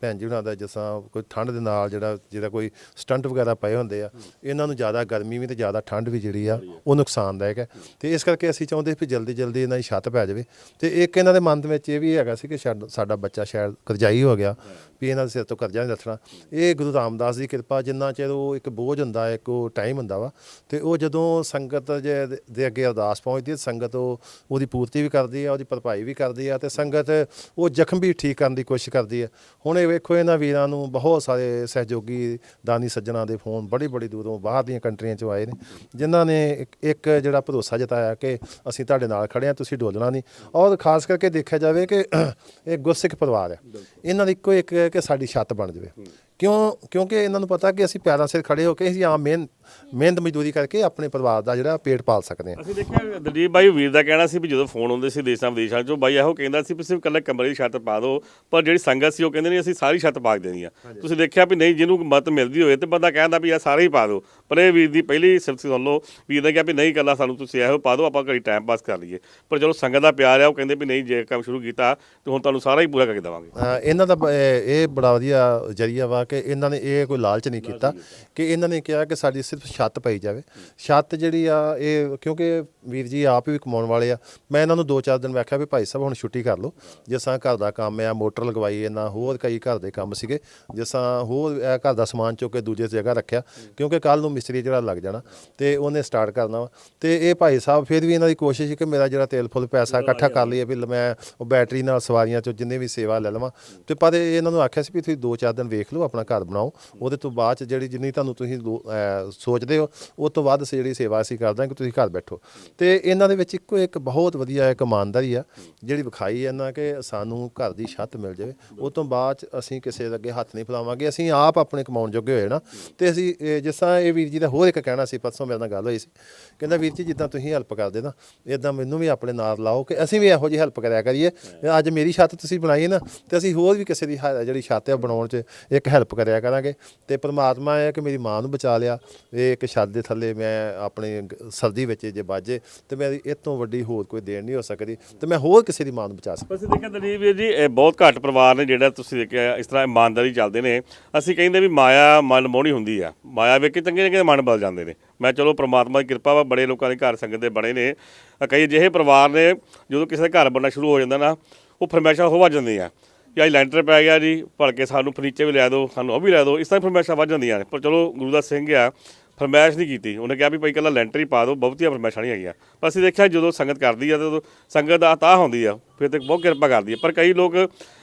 ਭੈਣ ਜੀ ਉਹਨਾਂ ਦਾ ਜਿਸ ਤਰ੍ਹਾਂ ਕੋਈ ਠੰਡ ਦੇ ਨਾਲ ਜਿਹੜਾ ਜਿਹੜਾ ਕੋਈ ਸਟੰਟ ਵਗੈਰਾ ਪਏ ਹੁੰਦੇ ਆ ਇਹਨਾਂ ਨੂੰ ਜ਼ਿਆਦਾ ਗਰਮੀ ਵੀ ਤੇ ਜ਼ਿਆਦਾ ਠੰਡ ਵੀ ਜਿਹੜੀ ਆ ਉਹ ਨੁਕਸਾਨਦਾਇਕ ਹੈ। ਤੇ ਇਸ ਕਰਕੇ ਅਸੀਂ ਚਾਹੁੰਦੇ ਵੀ ਜਲਦੀ ਜਲਦੀ ਇਹਨਾਂ ਦੀ ਛੱਤ ਪੈ ਜਾਵੇ। ਤੇ ਇੱਕ ਇਹਨਾਂ ਦੇ ਮਨ ਦੇ ਵਿੱਚ ਇਹ ਵੀ ਹੈਗਾ ਸੀ ਕਿ ਸ਼ਾਇਦ ਸਾਡਾ ਬੱਚਾ ਸ਼ਾਇਦ ਕਰਜ਼ਾਈ ਹੋ ਗਿਆ ਵੀ ਇਹਨਾਂ ਦੇ ਸਿਰ ਤੋਂ ਕਰਜ਼ਾ ਨਹੀਂ ਦੱਸਣਾ। ਇਹ ਗੁਰੂ ਰਾਮਦਾਸ ਦੀ ਕਿਰਪਾ ਜਿੰਨਾ ਚਿਰ ਉਹ ਇੱਕ ਬੋਝ ਹੁੰਦਾ ਹੈ, ਇੱਕ ਉਹ ਟਾਈਮ ਹੁੰਦਾ ਵਾ ਤੇ ਉਹ ਜਦੋਂ ਸੰਗਤ ਜੇ ਦੇ ਅੱਗੇ ਅਰਦਾਸ ਪਹੁੰਚਦੀ ਹੈ ਸੰਗਤ ਉਹ ਉਹਦੀ ਪੂਰਤੀ ਵੀ ਕਰਦੀ ਹੈ ਉਹਦੀ ਭਰਪਾਈ ਵੀ ਕਰਦੀ ਹੈ ਤੇ ਸੰਗਤ ਉਹ ਜ਼ਖਮ ਵੀ ਠੀਕ ਕਰਨ ਦੀ ਕੋਸ਼ਿਸ਼ ਕਰਦੀ ਹੈ। ਹੁਣ ਇਹ ਵੇਖੋ ਇਹਨਾਂ ਵੀਰਾਂ ਨੂੰ ਬਹੁਤ ਸਾਰੇ ਸਹਿਯੋਗੀ ਦਾਨੀ ਸੱਜਣਾ ਦੇ ਫੋਨ ਬੜੀ ਬੜੀ ਦੂਰੋਂ ਬਾਹਰ ਦੀਆਂ ਕੰਟਰੀਆਂ ਚੋਂ ਆਏ ਨੇ ਜਿਨ੍ਹਾਂ ਨੇ ਇੱਕ- ਇੱਕ ਜਿਹੜਾ ਭਰੋਸਾ ਜਤਾਇਆ ਕਿ ਅਸੀਂ ਤੁਹਾਡੇ ਨਾਲ ਖੜੇ ਹਾਂ ਤੁਸੀਂ ਡੋਲਣਾ ਨਹੀਂ। ਔਰ ਖਾਸ ਕਰਕੇ ਦੇਖਿਆ ਜਾਵੇ ਕਿ ਇਹ ਗੁਰਸਿੱਖ ਪਰਿਵਾਰ ਹੈ। ਇਹਨਾਂ ਦੀ ਇੱਕੋ ਇੱਕ ਹੈ ਕਿ ਸਾਡੀ ਛੱਤ ਬਣ ਜਾਵੇ। ਕਿਉਂ ਕਿਉਂਕਿ ਇਹਨਾਂ ਨੂੰ ਪਤਾ ਕਿ ਅਸੀਂ ਪੈਰਾਂ ਸਿਰ ਖੜੇ ਹੋ ਕੇ ਅਸੀਂ ਆਮ ਮਿਹਨਤ ਮਿਹਨਤ ਮਜ਼ਦੂਰੀ ਕਰਕੇ ਆਪਣੇ ਪਰਿਵਾਰ ਦਾ ਜਿਹੜਾ ਪੇਟ ਪਾਲ ਸਕਦੇ ਹਾਂ। ਅਸੀਂ ਦੇਖਿਆ ਦਲਜੀਤ ਬਾਈ ਵੀਰ ਦਾ ਕਹਿਣਾ ਸੀ ਵੀ ਜਦੋਂ ਫੋਨ ਆਉਂਦੇ ਸੀ ਦੇਸ਼ਾਂ ਵਿਦੇਸ਼ਾਂ ਚੋਂ ਬਾਈ ਇਹੋ ਕਹਿੰਦਾ ਸੀ ਵੀ ਸਿਰਫ ਕੱਲਾ ਕਮਰੇ ਦੀ ਛੱਤ ਪਾ ਦਿਓ ਪਰ ਜਿਹੜੀ ਸੰਗਤ ਸੀ ਉਹ ਕਹਿੰਦੇ ਨਹੀਂ ਅਸੀਂ ਸਾਰੀ ਛੱਤ ਪਾ ਦੇਣੀ ਆ। ਤੁਸੀਂ ਦੇਖਿਆ ਵੀ ਨਹੀਂ ਜਿਹਨੂੰ ਮਤ ਮਿਲਦੀ ਹੋਵੇ ਤੇ ਬੰਦਾ ਕਹਿੰਦਾ ਵੀ ਆ ਸਾਰੇ ਹੀ ਪਾ ਦਿਓ। ਪਰ ਇਹ ਵੀਰ ਦੀ ਪਹਿਲੀ ਸਿਫਤ ਸੁਣ ਲਓ ਵੀਰ ਨੇ ਕਿਹਾ ਵੀ ਨਹੀਂ ਕੱਲਾ ਸਾਨੂੰ ਤੁਸੀਂ ਇਹੋ ਪਾ ਦਿਓ ਆਪਾਂ ਘੜੀ ਟਾਈਮ ਪਾਸ ਕਰ ਲਈਏ। ਪਰ ਜਦੋਂ ਸੰਗਤ ਦਾ ਪਿਆਰ ਆ ਉਹ ਕਹਿੰਦੇ ਵੀ ਨਹੀਂ ਜੇ ਕੰਮ ਸ਼ੁਰੂ ਕੀਤਾ ਤੇ ਹੁਣ ਤੁਹਾਨੂੰ ਸਾਰਾ ਹੀ ਪੂਰਾ ਕਰਕੇ ਦੇਵਾਂਗੇ। ਇਹਨਾਂ ਦਾ ਇਹ ਬੜਾ ਵਧੀਆ ਜਰੀਆ ਵਾ ਕਿ ਇਹਨਾਂ ਨੇ ਇਹ ਕੋਈ ਲਾਲਚ ਨਹੀਂ ਕੀਤਾ। ਕਿ ਇਹਨਾਂ ਨੇ ਕਿਹਾ ਕਿ ਸਾਡੀ ਸਿਰਫ ਛੱਤ ਪਈ ਜਾਵੇ। ਛੱਤ ਜਿਹੜੀ ਆ ਇਹ ਕਿਉਂਕਿ ਵੀਰ ਜੀ ਆਪ ਵੀ ਕਮਾਉਣ ਵਾਲੇ ਆ। ਮੈਂ ਇਹਨਾਂ ਨੂੰ ਦੋ ਚਾਰ ਦਿਨ ਵੇਖਿਆ ਵੀ ਭਾਈ ਸਾਹਿਬ ਹੁਣ ਛੁੱਟੀ ਕਰ ਲਓ। ਜਿਸ ਤਰ੍ਹਾਂ ਘਰ ਦਾ ਕੰਮ ਆ ਮੋਟਰ ਲਗਵਾਈ ਇਹਨਾਂ ਹੋਰ ਕਈ ਘਰ ਦੇ ਕੰਮ ਸੀਗੇ। ਜਿਸ ਤਰ੍ਹਾਂ ਹੋਰ ਇਹ ਘਰ ਦਾ ਸਮਾਨ ਚੁੱਕ ਕੇ ਦੂਜੇ ਜਗ੍ਹਾ ਰੱਖਿਆ ਕਿਉਂਕਿ ਕੱਲ ਨੂੰ ਮਿਸਤਰੀ ਜਿਹੜਾ ਲੱਗ ਜਾਣਾ ਤੇ ਉਹਨੇ ਸਟਾਰਟ ਕਰਨਾ ਵਾ। ਤੇ ਇਹ ਭਾਈ ਸਾਹਿਬ ਫਿਰ ਵੀ ਇਹਨਾਂ ਦੀ ਕੋਸ਼ਿਸ਼ ਸੀ ਕਿ ਮੇਰਾ ਜਿਹੜਾ ਤੇਲ ਫੁੱਲ ਪੈਸਾ ਇਕੱਠਾ ਕਰ ਲਈਏ ਵੀ ਮੈਂ ਉਹ ਬੈਟਰੀ ਨਾਲ ਸਵਾਰੀਆਂ ਚੋਂ ਜਿੰਨੇ ਵੀ ਸੇਵਾ ਲੈ ਲਵਾਂ। ਤੇ ਪਰ ਇਹ ਇਹਨਾਂ ਨੂੰ ਆਖਿਆ ਸੀ ਵੀ ਤੁਸੀਂ ਦੋ ਚਾਰ ਦਿਨ ਵੇਖ ਲਓ ਆਪਣਾ ਘਰ ਬਣਾਓ। ਉਹਦੇ ਤੋਂ ਬਾਅਦ ਚ ਜਿਹੜੀ ਜਿੰਨੀ ਤੁਹਾਨੂੰ ਤੁਸੀਂ ਲੋ- ਅਹ ਸੋਚਦੇ ਹੋ ਉਹ ਤੋਂ ਵੱਧ ਜਿਹੜੀ ਸੇਵਾ ਅਸੀਂ ਕਰਦੇ ਹਾਂ ਕਿ ਤੁਸੀਂ ਘਰ ਬੈਠੋ। ਤੇ ਇਹਨਾਂ ਦੇ ਵਿੱਚ ਇੱਕੋ ਇੱਕ ਬਹੁਤ ਵਧੀਆ ਇੱਕ ਇਮਾਨਦਾਰੀ ਆ, ਜਿਹੜੀ ਵਿਖਾਈ ਇਹਨਾਂ ਕਿ ਸਾਨੂੰ ਘਰ ਦੀ ਛੱਤ ਮਿਲ ਜਾਵੇ। ਉਹ ਤੋਂ ਬਾਅਦ ਚ ਅਸੀਂ ਕਿਸੇ ਦੇ ਅੱਗੇ ਹੱਥ ਨਹੀਂ ਫਲਾਵਾਂਗੇ, ਅਸੀਂ ਆਪ ਆਪਣੇ ਕਮਾਉਣ ਜੋਗੇ ਹੋਏ ਨਾ। ਤੇ ਅਸੀਂ, ਇਹ ਜਿਸ ਤਰ੍ਹਾਂ ਇਹ ਵੀਰ ਜੀ ਦਾ ਹੋਰ ਇੱਕ ਕਹਿਣਾ ਸੀ, ਪਰਸੋਂ ਮੇਰੇ ਨਾਲ ਗੱਲ ਹੋਈ ਸੀ। ਕਹਿੰਦਾ, ਵੀਰ ਜੀ, ਜਿੱਦਾਂ ਤੁਸੀਂ ਹੈਲਪ ਕਰਦੇ ਨਾ ਇਦਾਂ ਮੈਨੂੰ ਵੀ ਆਪਣੇ ਨਾਲ ਲਾਓ ਕਿ ਅਸੀਂ ਵੀ ਇਹੋ ਜਿਹੀ ਹੈਲਪ ਕਰਿਆ ਕਰੀਏ। ਅੱਜ ਮੇਰੀ ਛੱਤ ਤੁਸੀਂ ਬਣਾਈ ਨਾ, ਤੇ ਅਸੀਂ ਹੋਰ ਵੀ ਕਿਸੇ ਦੀ ਹ- ਜਿਹੜੀ ਛੱਤ ਹੈ ਬਣਾਉਣ 'ਚ ਇੱਕ ਹੈਲਪ ਕਰਿਆ ਕਰਾਂਗੇ। ਤੇ ਪ੍ਰਮਾਤਮਾ ਹੈ ਕਿ ਮੇਰੀ ਮਾਂ ਨੂੰ ਬਚਾ ਲਿਆ। ਇਹ ਇੱਕ ਛੱਤ ਦੇ ਥੱਲੇ ਮੈਂ ਆਪਣੇ ਸਰਦੀ ਵਿੱਚ ਜੇ ਬਾਜੇ ਤੇ ਮੈਂ ਇਹ ਤੋਂ ਵੱਡੀ ਹੋਰ ਕੋਈ ਦੇਣ ਨਹੀਂ ਹੋ ਸਕਦੀ ਤੇ ਮੈਂ ਹੋਰ ਕਿਸੇ ਦੀ ਮਾਂ ਬਚਾ ਸਕਦਾ। ਅਸੀਂ ਦੇਖਿਆ ਦਲੀਪ ਵੀਰ ਜੀ, ਇਹ ਬਹੁਤ ਘੱਟ ਪਰਿਵਾਰ ਨੇ ਜਿਹੜਾ ਤੁਸੀਂ ਦੇਖਿਆ, ਇਸ ਤਰ੍ਹਾਂ ਇਮਾਨਦਾਰੀ ਚੱਲਦੇ ਨੇ। ਅਸੀਂ ਕਹਿੰਦੇ ਵੀ ਮਾਇਆ ਮਨ ਮੋਹਣੀ ਹੁੰਦੀ ਆ। ਮਾਇਆ ਵੇਖ ਕੇ ਚੰਗੇ ਚੰਗੇ ਮਨ ਬਦਲ ਜਾਂਦੇ ਨੇ। ਮੈਂ ਚਲੋ ਪ੍ਰਮਾਤਮਾ ਦੀ ਕਿਰਪਾ ਵਾ, ਬੜੇ ਲੋਕਾਂ ਦੇ ਘਰ ਸੰਗਤ ਦੇ ਬਣੇ ਨੇ। ਕਈ ਅਜਿਹੇ ਪਰਿਵਾਰ ਨੇ, ਜਦੋਂ ਕਿਸੇ ਦੇ ਘਰ ਬਣਨਾ ਸ਼ੁਰੂ ਹੋ ਜਾਂਦਾ ਨਾ, ਉਹ ਫਰਮੈਸ਼ਾਂ ਹੋ ਵੱਜ ਜਾਂਦੀਆਂ। ਕਿ ਅੱਜ ਲੈਂਟਰ ਪੈ ਗਿਆ ਜੀ, ਭਲਕੇ ਸਾਨੂੰ ਫਰਨੀਚਰ ਵੀ ਲੈ ਦਿਓ, ਸਾਨੂੰ ਉਹ ਵੀ ਲੈ ਦਿਓ, ਇਸ ਤਰ੍ਹਾਂ ਫਰਮੈਸ਼ਾਂ ਵੱਜ ਜਾਂਦੀਆਂ ਨੇ। ਪਰ ਚਲੋ ਗੁਰੂ ਦਾ ਸਿੰਘ ਆ ਫਰਮਾਇਸ਼ ਨਹੀਂ ਕੀਤੀ। ਉਹਨੇ ਕਿਹਾ ਵੀ ਭਾਈ ਕੱਲਾ ਲੈਂਟਰ ਹੀ ਪਾ ਦਿਓ ਬਹੁਤੀਆਂ ਫਰਮਾਇਸ਼ਾਂ ਨਹੀਂ ਹੈਗੀਆਂ ਪਰ ਅਸੀਂ ਦੇਖਿਆ ਜਦੋਂ ਸੰਗਤ ਕਰਦੀ ਆ ਤੇ ਉਦੋਂ ਸੰਗਤ ਦਾ ਤਾਹ ਹੁੰਦੀ ਆ, ਫਿਰ ਤੇ ਬਹੁਤ ਕਿਰਪਾ ਕਰਦੀ ਆ। ਪਰ ਕਈ ਲੋਕ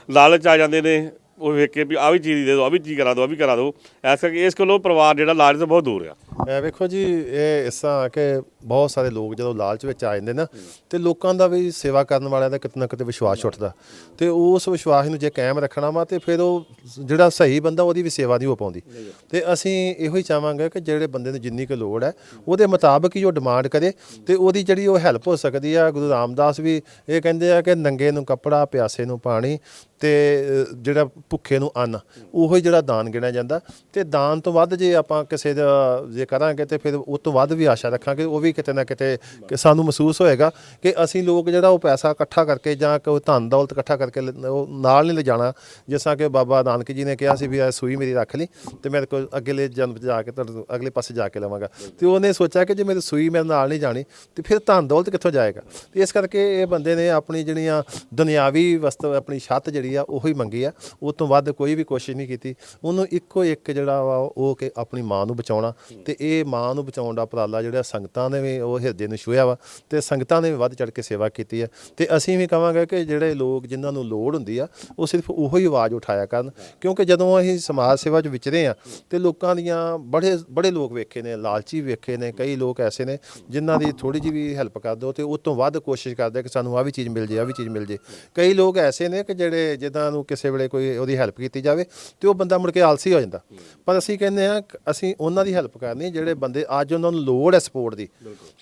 ਲਾਲਚ ਆ ਜਾਂਦੇ ਨੇ, ਉਹ ਵੇਖ ਕੇ ਵੀ ਆ ਵੀ ਚੀਜ਼ ਦੇ ਦਿਓ ਆ ਵੀ ਚੀਜ਼ ਕਰਾ ਦਿਓ ਆ ਵੀ ਕਰਾ ਦਿਓ। ਐਸ ਕਰਕੇ ਇਸ ਕੋਲੋਂ ਪਰਿਵਾਰ ਜਿਹੜਾ ਲਾਲਚ ਤੋਂ ਬਹੁਤ ਦੂਰ ਆ। ਇਹ ਵੇਖੋ ਜੀ, ਇਹ ਇਸ ਤਰ੍ਹਾਂ ਕਿ ਬਹੁਤ ਸਾਰੇ ਲੋਕ ਜਦੋਂ ਲਾਲਚ ਵਿੱਚ ਆ ਜਾਂਦੇ ਨਾ, ਤੇ ਲੋਕਾਂ ਦਾ ਵੀ ਸੇਵਾ ਕਰਨ ਵਾਲਿਆਂ ਦਾ ਕਿਤੇ ਨਾ ਕਿਤੇ ਵਿਸ਼ਵਾਸ ਉੱਠਦਾ। ਤੇ ਉਸ ਵਿਸ਼ਵਾਸ ਨੂੰ ਜੇ ਕਾਇਮ ਰੱਖਣਾ ਵਾ, ਤੇ ਫਿਰ ਉਹ ਜਿਹੜਾ ਸਹੀ ਬੰਦਾ ਉਹਦੀ ਵੀ ਸੇਵਾ ਨਹੀਂ ਹੋ ਪਾਉਂਦੀ। ਤੇ ਅਸੀਂ ਇਹੋ ਹੀ ਚਾਹਾਂਗੇ ਕਿ ਜਿਹੜੇ ਬੰਦੇ ਨੂੰ ਜਿੰਨੀ ਕੁ ਲੋੜ ਹੈ ਉਹਦੇ ਮੁਤਾਬਕ ਹੀ ਉਹ ਡਿਮਾਂਡ ਕਰੇ, ਤੇ ਉਹਦੀ ਜਿਹੜੀ ਉਹ ਹੈਲਪ ਹੋ ਸਕਦੀ ਆ, ਗੁਰੂ ਰਾਮਦਾਸ ਵੀ ਇਹ ਕਹਿੰਦੇ ਆ ਕਿ ਨੰਗੇ ਨੂੰ ਕੱਪੜਾ, ਪਿਆਸੇ ਨੂੰ ਪਾਣੀ ਤੇ ਜਿਹੜਾ ਭੁੱਖੇ ਨੂੰ ਅੰਨ, ਉਹੋ ਹੀ ਜਿਹੜਾ ਦਾਨ ਗਿਣਿਆ ਜਾਂਦਾ। ਤੇ ਦਾਨ ਤੋਂ ਵੱਧ ਜੇ ਆਪਾਂ ਕਿਸੇ ਦਾ, ਜੇ ਕਰਾਂਗੇ ਤੇ ਫਿਰ ਉਹ ਤੋਂ ਵੱਧ ਵੀ ਆਸ਼ਾ ਰੱਖਾਂਗੇ, ਉਹ ਵੀ ਕਿਤੇ ਨਾ ਕਿਤੇ ਕਿ ਸਾਨੂੰ ਮਹਿਸੂਸ ਹੋਏਗਾ ਕਿ ਅਸੀਂ ਲੋਕ ਜਿਹੜਾ ਉਹ ਪੈਸਾ ਇਕੱਠਾ ਕਰਕੇ ਜਾਂ ਕੋਈ ਧਨ ਦੌਲਤ ਇਕੱਠਾ ਕਰਕੇ ਉਹ ਨਾਲ ਨਹੀਂ ਲਿਜਾਣਾ। ਜਿਸ ਤਰ੍ਹਾਂ ਕਿ ਬਾਬਾ ਨਾਨਕ ਜੀ ਨੇ ਕਿਹਾ ਸੀ ਵੀ ਇਹ ਸੂਈ ਮੇਰੀ ਰੱਖ ਲਈ ਤੇ ਮੇਰੇ ਕੋਲ ਅਗਲੇ ਜਨਮ ਜਾ ਕੇ ਤੁਹਾਡੇ ਅਗਲੇ ਪਾਸੇ ਜਾ ਕੇ ਲਵਾਂਗਾ। ਤੇ ਉਹਨੇ ਸੋਚਿਆ ਕਿ ਜੇ ਮੇਰੀ ਸੂਈ ਮੇਰੇ ਨਾਲ ਨਹੀਂ ਜਾਣੀ ਤੇ ਫਿਰ ਧਨ ਦੌਲਤ ਕਿੱਥੋਂ ਜਾਏਗਾ? ਤੇ ਇਸ ਕਰਕੇ ਇਹ ਬੰਦੇ ਨੇ ਆਪਣੀ ਜਿਹੜੀਆਂ ਦੁਨਿਆਵੀ ਵਸਤੂ, ਆਪਣੀ ਛੱਤ ਜਿਹੜੀ ਆ ਉਹੀ ਮੰਗੀ ਆ। ਉਹ ਤੋਂ ਵੱਧ ਕੋਈ ਵੀ ਕੋਸ਼ਿਸ਼ ਨਹੀਂ ਕੀਤੀ। ਉਹਨੂੰ ਇੱਕੋ ਇੱਕ ਜਿਹੜਾ ਵਾ ਉਹ ਕਿ ਆਪਣੀ ਮਾਂ ਨੂੰ ਬਚਾਉਣਾ ਤੇ ਇਹ ਮਾਂ ਨੂੰ ਬਚਾਉਣ ਦਾ ਉਪਰਾਲਾ ਜਿਹੜਾ ਸੰਗਤਾਂ ਨੇ ਵੀ ਉਹ ਹਿਰਦੇ ਨੂੰ ਛੂਹਿਆ ਵਾ ਤੇ ਸੰਗਤਾਂ ਨੇ ਵੀ ਵੱਧ ਚੜ ਕੇ ਸੇਵਾ ਕੀਤੀ ਹੈ ਤੇ ਅਸੀਂ ਵੀ ਕਹਾਂਗੇ ਕਿ ਜਿਹੜੇ ਲੋਕ ਜਿਨ੍ਹਾਂ ਨੂੰ ਲੋੜ ਹੁੰਦੀ ਆ, ਉਹ ਸਿਰਫ ਉਹੋ ਹੀ ਆਵਾਜ਼ ਉਠਾਇਆ ਕਰਨ। ਕਿਉਂਕਿ ਜਦੋਂ ਅਸੀਂ ਸਮਾਜ ਸੇਵਾ 'ਚ ਵਿਚਰੇ ਆ ਤੇ ਲੋਕਾਂ ਦੀਆਂ ਬੜੇ ਬੜੇ ਲੋਕ ਵੇਖੇ ਨੇ, ਲਾਲਚੀ ਵੇਖੇ ਨੇ, ਕਈ ਲੋਕ ਐਸੇ ਨੇ ਜਿਨ੍ਹਾਂ ਦੀ ਥੋੜੀ ਜਿਹੀ ਵੀ ਹੈਲਪ ਕਰ ਦਿਓ ਤੇ ਉਹ ਤੋਂ ਵੱਧ ਕੋਸ਼ਿਸ਼ ਕਰਦੇ ਕਿ ਸਾਨੂੰ ਆ ਵੀ ਚੀਜ਼ ਮਿਲ ਜੇ ਆ ਵੀ ਚੀਜ਼ ਮਿਲ ਜੇ। ਕਈ ਲੋਕ ਐਸੇ ਨੇ ਕਿ ਜਿਹੜੇ ਜਿੱਦਾਂ ਨੂੰ ਕਿਸੇ ਵੇਲੇ ਕੋਈ ਉਹਦੀ ਹੈਲਪ ਕੀਤੀ ਜਾਵੇ ਤੇ ਉਹ ਬੰਦਾ ਮੁੜ ਕੇ ਆਲਸੀ ਹੋ ਜਾਂਦਾ। ਪਰ ਅਸੀਂ ਕਹਿੰਦੇ ਆ ਅਸੀਂ ਉਹਨਾਂ ਦੀ ਹੈਲਪ ਕਰਨੀ ਜਿਹੜੇ ਬੰਦੇ ਅੱਜ ਉਹਨਾਂ ਨੂੰ ਲੋੜ ਹੈ ਸਪੋਰਟ ਦੀ।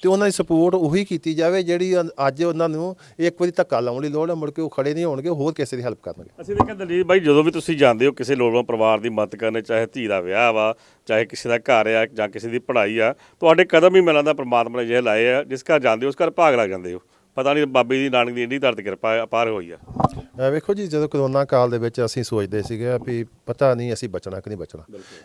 ਤੇ ਉਹਨਾਂ ਦੀ ਸਪੋਰਟ ਉਹੀ ਕੀਤੀ ਜਾਵੇ ਜਿਹੜੀ ਅੱਜ ਉਹਨਾਂ ਨੂੰ ਇੱਕ ਵਾਰੀ ਧੱਕਾ ਲਾਉਣ ਦੀ ਲੋੜ ਹੈ ਮੁੜ ਕੇ ਉਹ ਖੜੇ ਨਹੀਂ ਹੋਣਗੇ ਹੋਰ ਕਿਸੇ ਦੀ ਹੈਲਪ ਕਰਨਗੇ। ਅਸੀਂ ਦੇਖਿਆ ਦਲੀਪ ਬਾਈ ਜਦੋਂ ਵੀ ਤੁਸੀਂ ਜਾਂਦੇ ਹੋ ਕਿਸੇ ਲੋੜਵੰਦ ਪਰਿਵਾਰ ਦੀ ਮਦਦ ਕਰਨੇ ਚਾਹੇ ਧੀ ਦਾ ਵਿਆਹ ਵਾ ਚਾਹੇ ਕਿਸੇ ਦਾ ਘਰ ਆ ਜਾਂ ਕਿਸੇ ਦੀ ਪੜ੍ਹਾਈ ਆ ਤੁਹਾਡੇ ਕਦਮ ਹੀ ਮਿਲਾਂ ਦਾ ਪ੍ਰਮਾਤਮਾ ਨੇ ਜੇ ਲਾਏ ਆ ਜਿਸ ਘਰ ਜਾਂਦੇ ਹੋ ਉਸ ਘਰ ਭਾਗ ਲੱਗ ਜਾਂਦੇ ਹੋ। ਪਤਾ ਨਹੀਂ ਬਾਬੇ ਦੀ ਨਾਨਕ ਦੀ ਇੰਨੀ ਧਰਤ ਕਿਰਪਾ ਅਪਾਰ ਹੋਈ ਆ। ਅਹ ਵੇਖੋ ਜੀ ਜਦੋਂ ਕਰੋਨਾ ਕਾਲ ਦੇ ਵਿੱਚ ਅਸੀਂ ਸੋਚਦੇ ਸੀਗੇ ਵੀ ਪਤਾ ਨਹੀਂ ਅਸੀਂ ਬਚਣਾ ਕਿ ਨਹੀਂ ਬਚਣਾ।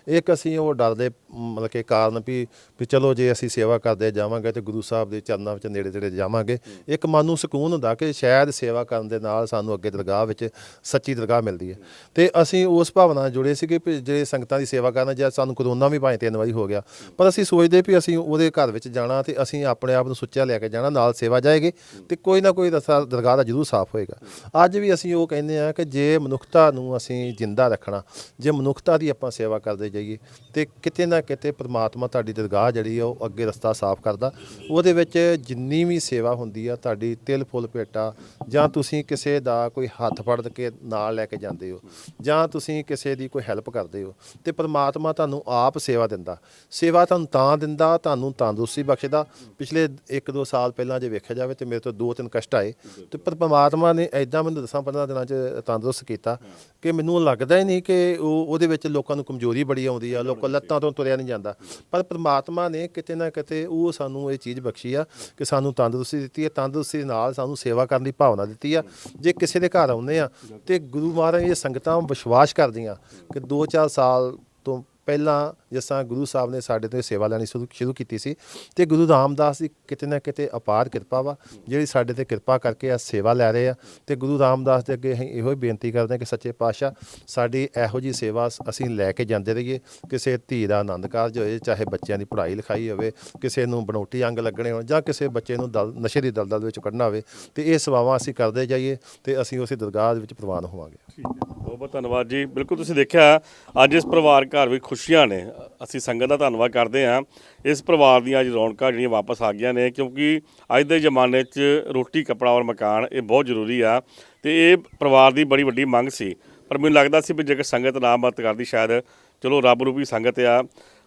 ਇੱਕ ਅਸੀਂ ਉਹ ਡਰ ਦੇ ਮ, ਮਤਲਬ ਕਿ ਕਾਰਨ ਵੀ ਵੀ ਚਲੋ ਜੇ ਅਸੀਂ ਸੇਵਾ ਕਰਦੇ ਜਾਵਾਂਗੇ ਤੇ ਗੁਰੂ ਸਾਹਿਬ ਦੇ ਚਰਨਾਂ ਵਿੱਚ ਨੇੜੇ ਤੇੜੇ ਜਾਵਾਂਗੇ। ਇੱਕ ਮਨ ਨੂੰ ਸਕੂਨ ਹੁੰਦਾ ਕਿ ਸ਼ਾਇਦ ਸੇਵਾ ਕਰਨ ਦੇ ਨਾਲ ਸਾਨੂੰ ਅੱਗੇ ਦਰਗਾਹ ਵਿੱਚ ਸੱਚੀ ਦਰਗਾਹ ਮਿਲਦੀ ਹੈ। ਤੇ ਅਸੀਂ ਉਸ ਭਾਵਨਾ ਨਾਲ ਜੁੜੇ ਸੀਗੇ ਵੀ ਜਿਹੜੇ ਸੰਗਤਾਂ ਦੀ ਸੇਵਾ ਕਰਨਾ ਜਾਂ ਸਾਨੂੰ ਕਰੋਨਾ ਵੀ ਭਾਵੇਂ ਤਿੰਨ ਵਾਰੀ ਹੋ ਗਿਆ ਪਰ ਅਸੀਂ ਸੋਚਦੇ ਵੀ ਅਸੀਂ ਉਹਦੇ ਘਰ ਵਿੱਚ ਜਾਣਾ ਤੇ ਅਸੀਂ ਆਪਣੇ ਆਪ ਨੂੰ ਸੁੱਚਾ ਲੈ ਕੇ ਜਾਣਾ ਨਾਲ ਸੇਵਾ ਜਾਏਗੀ। ਤੇ ਕੋਈ ਨਾ ਕੋਈ ਰਸਤਾ ਦਰਗਾਹ ਦਾ ਜ਼ਰੂਰ ਸਾਫ਼ ਹੋਏਗਾ। ਅੱਜ ਵੀ ਅਸੀਂ ਉਹ ਕਹਿੰਦੇ ਆ ਕਿ ਜੇ ਮਨੁੱਖਤਾ ਨੂੰ ਅਸੀਂ ਜਿੰਦਾ ਰੱਖਣਾ, ਜੇ ਮਨੁੱਖਤਾ ਦੀ ਆਪਾਂ ਸੇਵਾ ਕਰਦੇ ਜਾਈਏ, ਤੇ ਕਿਤੇ ਨਾ ਕਿਤੇ ਪ੍ਰਮਾਤਮਾ ਤੁਹਾਡੀ ਦਰਗਾਹ ਜਿਹੜੀ ਆ, ਉਹ ਅੱਗੇ ਰਸਤਾ ਸਾਫ਼ ਕਰਦਾ। ਉਹਦੇ ਵਿੱਚ ਜਿੰਨੀ ਵੀ ਸੇਵਾ ਹੁੰਦੀ ਆ, ਤੁਹਾਡੀ ਤਿਲ, ਫੁੱਲ, ਭੇਟਾ, ਜਾਂ ਤੁਸੀਂ ਕਿਸੇ ਦਾ ਕੋਈ ਹੱਥ ਫੜ ਕੇ ਨਾਲ ਲੈ ਕੇ ਜਾਂਦੇ ਹੋ, ਜਾਂ ਤੁਸੀਂ ਕਿਸੇ ਦੀ ਕੋਈ ਹੈਲਪ ਕਰਦੇ ਹੋ, ਤੇ ਪ੍ਰਮਾਤਮਾ ਤੁਹਾਨੂੰ ਆਪ ਸੇਵਾ ਦਿੰਦਾ। ਸੇਵਾ ਤੁਹਾਨੂੰ ਤਾਂ ਦਿੰਦਾ, ਤੁਹਾਨੂੰ ਤੰਦਰੁਸਤੀ ਬਖਸ਼ਦਾ। ਪਿਛਲੇ 1-2 ਸਾਲ ਪਹਿਲਾਂ ਜੇ ਵੇਖਿਆ ਜਾਵੇ ਤੇ ਮੇਰੇ ਤੋਂ ਦੋ ਤਿੰਨ ਕਸ਼ਟ ਆਏ। ਤੇ ਪਰ ਪ੍ਰਮਾਤਮਾ ਨੇ ਐਦਾਂ ਮੈਨੂੰ ਦਸਾਂ 15 ਦਿਨਾਂ 'ਚ ਤੰਦਰੁਸਤ ਕੀਤਾ ਕਿ ਮੈਨੂੰ ਲੱਗਦਾ ਹੀ ਨਹੀਂ ਕਿ ਉਹ ਉਹਦੇ ਵਿੱਚ ਲੋਕਾਂ ਨੂੰ ਕਮਜ਼ੋਰੀ ਬੜੀ ਆਉਂਦੀ ਆ, ਲੋਕਾਂ ਲੱਤਾਂ ਤੋਂ ਤੁਰਿਆ ਨਹੀਂ ਜਾਂਦਾ। ਪਰ ਪ੍ਰਮਾਤਮਾ ਨੇ ਕਿਤੇ ਨਾ ਕਿਤੇ ਉਹ ਸਾਨੂੰ ਇਹ ਚੀਜ਼ ਬਖਸ਼ੀ ਆ ਕਿ ਸਾਨੂੰ ਤੰਦਰੁਸਤੀ ਦਿੱਤੀ ਹੈ, ਤੰਦਰੁਸਤੀ ਨਾਲ ਸਾਨੂੰ ਸੇਵਾ ਕਰਨ ਦੀ ਭਾਵਨਾ ਦਿੱਤੀ ਆ। ਜੇ ਕਿਸੇ ਦੇ ਘਰ ਆਉਂਦੇ ਆ ਤੇ ਗੁਰੂ ਮਹਾਰਾਜ ਇਹ ਸੰਗਤਾਂ ਵਿਸ਼ਵਾਸ ਕਰਦੀਆਂ ਕਿ 2-4 ਸਾਲ ਤੋਂ ਪਹਿਲਾਂ ਜਿਸ ਤਰ੍ਹਾਂ ਗੁਰੂ ਸਾਹਿਬ ਨੇ ਸਾਡੇ ਤੋਂ ਇਹ ਸੇਵਾ ਲੈਣੀ ਸ਼ੁਰੂ ਸ਼ੁਰੂ ਕੀਤੀ ਸੀ, ਤੇ ਗੁਰੂ ਰਾਮਦਾਸ ਦੀ ਕਿਤੇ ਨਾ ਕਿਤੇ ਅਪਾਰ ਕਿਰਪਾ ਵਾ, ਜਿਹੜੀ ਸਾਡੇ ਤੇ ਕਿਰਪਾ ਕਰਕੇ ਆ ਸੇਵਾ ਲੈ ਰਹੇ ਆ, ਤੇ ਗੁਰੂ ਰਾਮਦਾਸ ਦੇ ਅੱਗੇ ਅਸੀਂ ਇਹੋ ਹੀ ਬੇਨਤੀ ਕਰਦੇ ਹਾਂ ਕਿ ਸੱਚੇ ਪਾਤਸ਼ਾਹ ਸਾਡੀ ਇਹੋ ਜੀ ਸੇਵਾ ਅਸੀਂ ਲੈ ਕੇ ਜਾਂਦੇ ਰਹੀਏ। ਕਿਸੇ ਧੀ ਦਾ ਆਨੰਦ ਕਾਰਜ ਹੋਏ, ਚਾਹੇ ਬੱਚਿਆਂ ਦੀ ਪੜ੍ਹਾਈ ਲਿਖਾਈ ਹੋਵੇ, ਕਿਸੇ ਨੂੰ ਬਣੋਟੀ ਅੰਗ ਲੱਗਣੇ ਹੋਣ, ਜਾਂ ਕਿਸੇ ਬੱਚੇ ਨੂੰ ਦਲ ਨਸ਼ੇ ਦੀ ਦਲਦਲ ਵਿੱਚ ਕੱਢਣਾ ਹੋਵੇ, ਤੇ ਇਹ ਸੇਵਾਵਾਂ ਅਸੀਂ ਕਰਦੇ ਜਾਈਏ ਤੇ ਅਸੀਂ ਉਸੇ ਦਰਗਾਹ ਦੇ ਵਿੱਚ ਪ੍ਰਵਾਨ ਹੋਵਾਂਗੇ। ਬਹੁਤ ਬਹੁਤ ਧੰਨਵਾਦ ਜੀ। ਬਿਲਕੁਲ ਤੁਸੀਂ ਦੇਖਿਆ, ਅੱਜ ਇਸ ਪਰਿਵਾਰ ਘਰ ਵੀ ਖੁਸ਼ ਖੁਸ਼ੀਆਂ ਨੇ। ਅਸੀਂ ਸੰਗਤ ਦਾ ਧੰਨਵਾਦ ਕਰਦੇ ਹਾਂ। ਇਸ ਪਰਿਵਾਰ ਦੀਆਂ ਅੱਜ ਰੌਣਕਾਂ ਜਿਹੜੀਆਂ ਵਾਪਸ ਆ ਗਈਆਂ ਨੇ, ਕਿਉਂਕਿ ਅੱਜ ਦੇ ਜ਼ਮਾਨੇ 'ਚ ਰੋਟੀ, ਕੱਪੜਾ ਔਰ ਮਕਾਨ ਇਹ ਬਹੁਤ ਜ਼ਰੂਰੀ ਆ ਤੇ ਇਹ ਪਰਿਵਾਰ ਦੀ ਬੜੀ ਵੱਡੀ ਮੰਗ ਸੀ। ਪਰ ਮੈਨੂੰ ਲੱਗਦਾ ਸੀ ਵੀ ਜੇਕਰ ਸੰਗਤ ਨਾ ਮਦਦ ਕਰਦੀ, ਸ਼ਾਇਦ ਚਲੋ ਰੱਬ ਰੂਪੀ ਸੰਗਤ ਆ,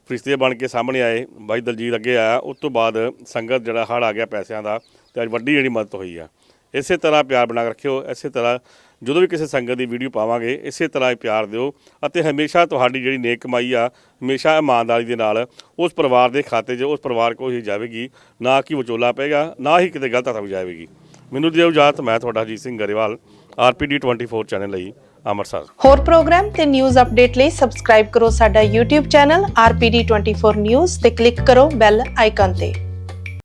ਫਰਿਸ਼ਤੇ ਬਣ ਕੇ ਸਾਹਮਣੇ ਆਏ, ਬਾਈ ਦਲਜੀਤ ਅੱਗੇ ਆਇਆ, ਉਸ ਤੋਂ ਬਾਅਦ ਸੰਗਤ ਜਿਹੜਾ ਹੜ ਆ ਗਿਆ ਪੈਸਿਆਂ ਦਾ ਤੇ ਅੱਜ ਵੱਡੀ ਜਿਹੜੀ ਮਦਦ ਹੋਈ ਆ। ਇਸੇ ਤਰ੍ਹਾਂ ਪਿਆਰ ਬਣਾ ਕੇ ਰੱਖਿਓ, ਇਸੇ ਤਰ੍ਹਾਂ ਜਦੋਂ ਵੀ ਕਿਸੇ ਸੰਗਤ ਦੀ ਵੀਡੀਓ ਪਾਵਾਂਗੇ, ਇਸੇ ਤਰ੍ਹਾਂ ਹੀ ਪਿਆਰ ਦਿਓ ਅਤੇ ਹਮੇਸ਼ਾ ਤੁਹਾਡੀ ਜਿਹੜੀ ਨੇਕ ਕਮਾਈ ਆ, ਹਮੇਸ਼ਾ ਇਮਾਨਦਾਰੀ ਦੇ ਨਾਲ ਉਸ ਪਰਿਵਾਰ ਦੇ ਖਾਤੇ 'ਚ, ਉਸ ਪਰਿਵਾਰ ਕੋਲ ਹੀ ਜਾਵੇਗੀ, ਨਾ ਕਿ ਵਿਚੋਲਾ ਪਏਗਾ, ਨਾ ਹੀ ਕਿਤੇ ਗਲਤ ਹੱਥਾਂ ਜਾਵੇਗੀ ਮੈਨੂੰ ਦਿਓ ਇਜਾਜ਼ਤ, ਮੈਂ ਤੁਹਾਡਾ ਅਜੀਤ ਸਿੰਘ ਗਰੇਵਾਲ, ਆਰਪੀਡੀ 24 ਚੈਨਲ ਲਈ ਅੰਮ੍ਰਿਤਸਰ। ਹੋਰ ਪ੍ਰੋਗਰਾਮ ਤੇ ਨਿਊਜ਼ ਅਪਡੇਟ ਲਈ ਸਬਸਕ੍ਰਾਈਬ ਕਰੋ ਸਾਡਾ YouTube ਚੈਨਲ RPD24 News ਤੇ ਕਲਿੱਕ ਕਰੋ ਬੈਲ ਆਈਕਨ ਤੇ।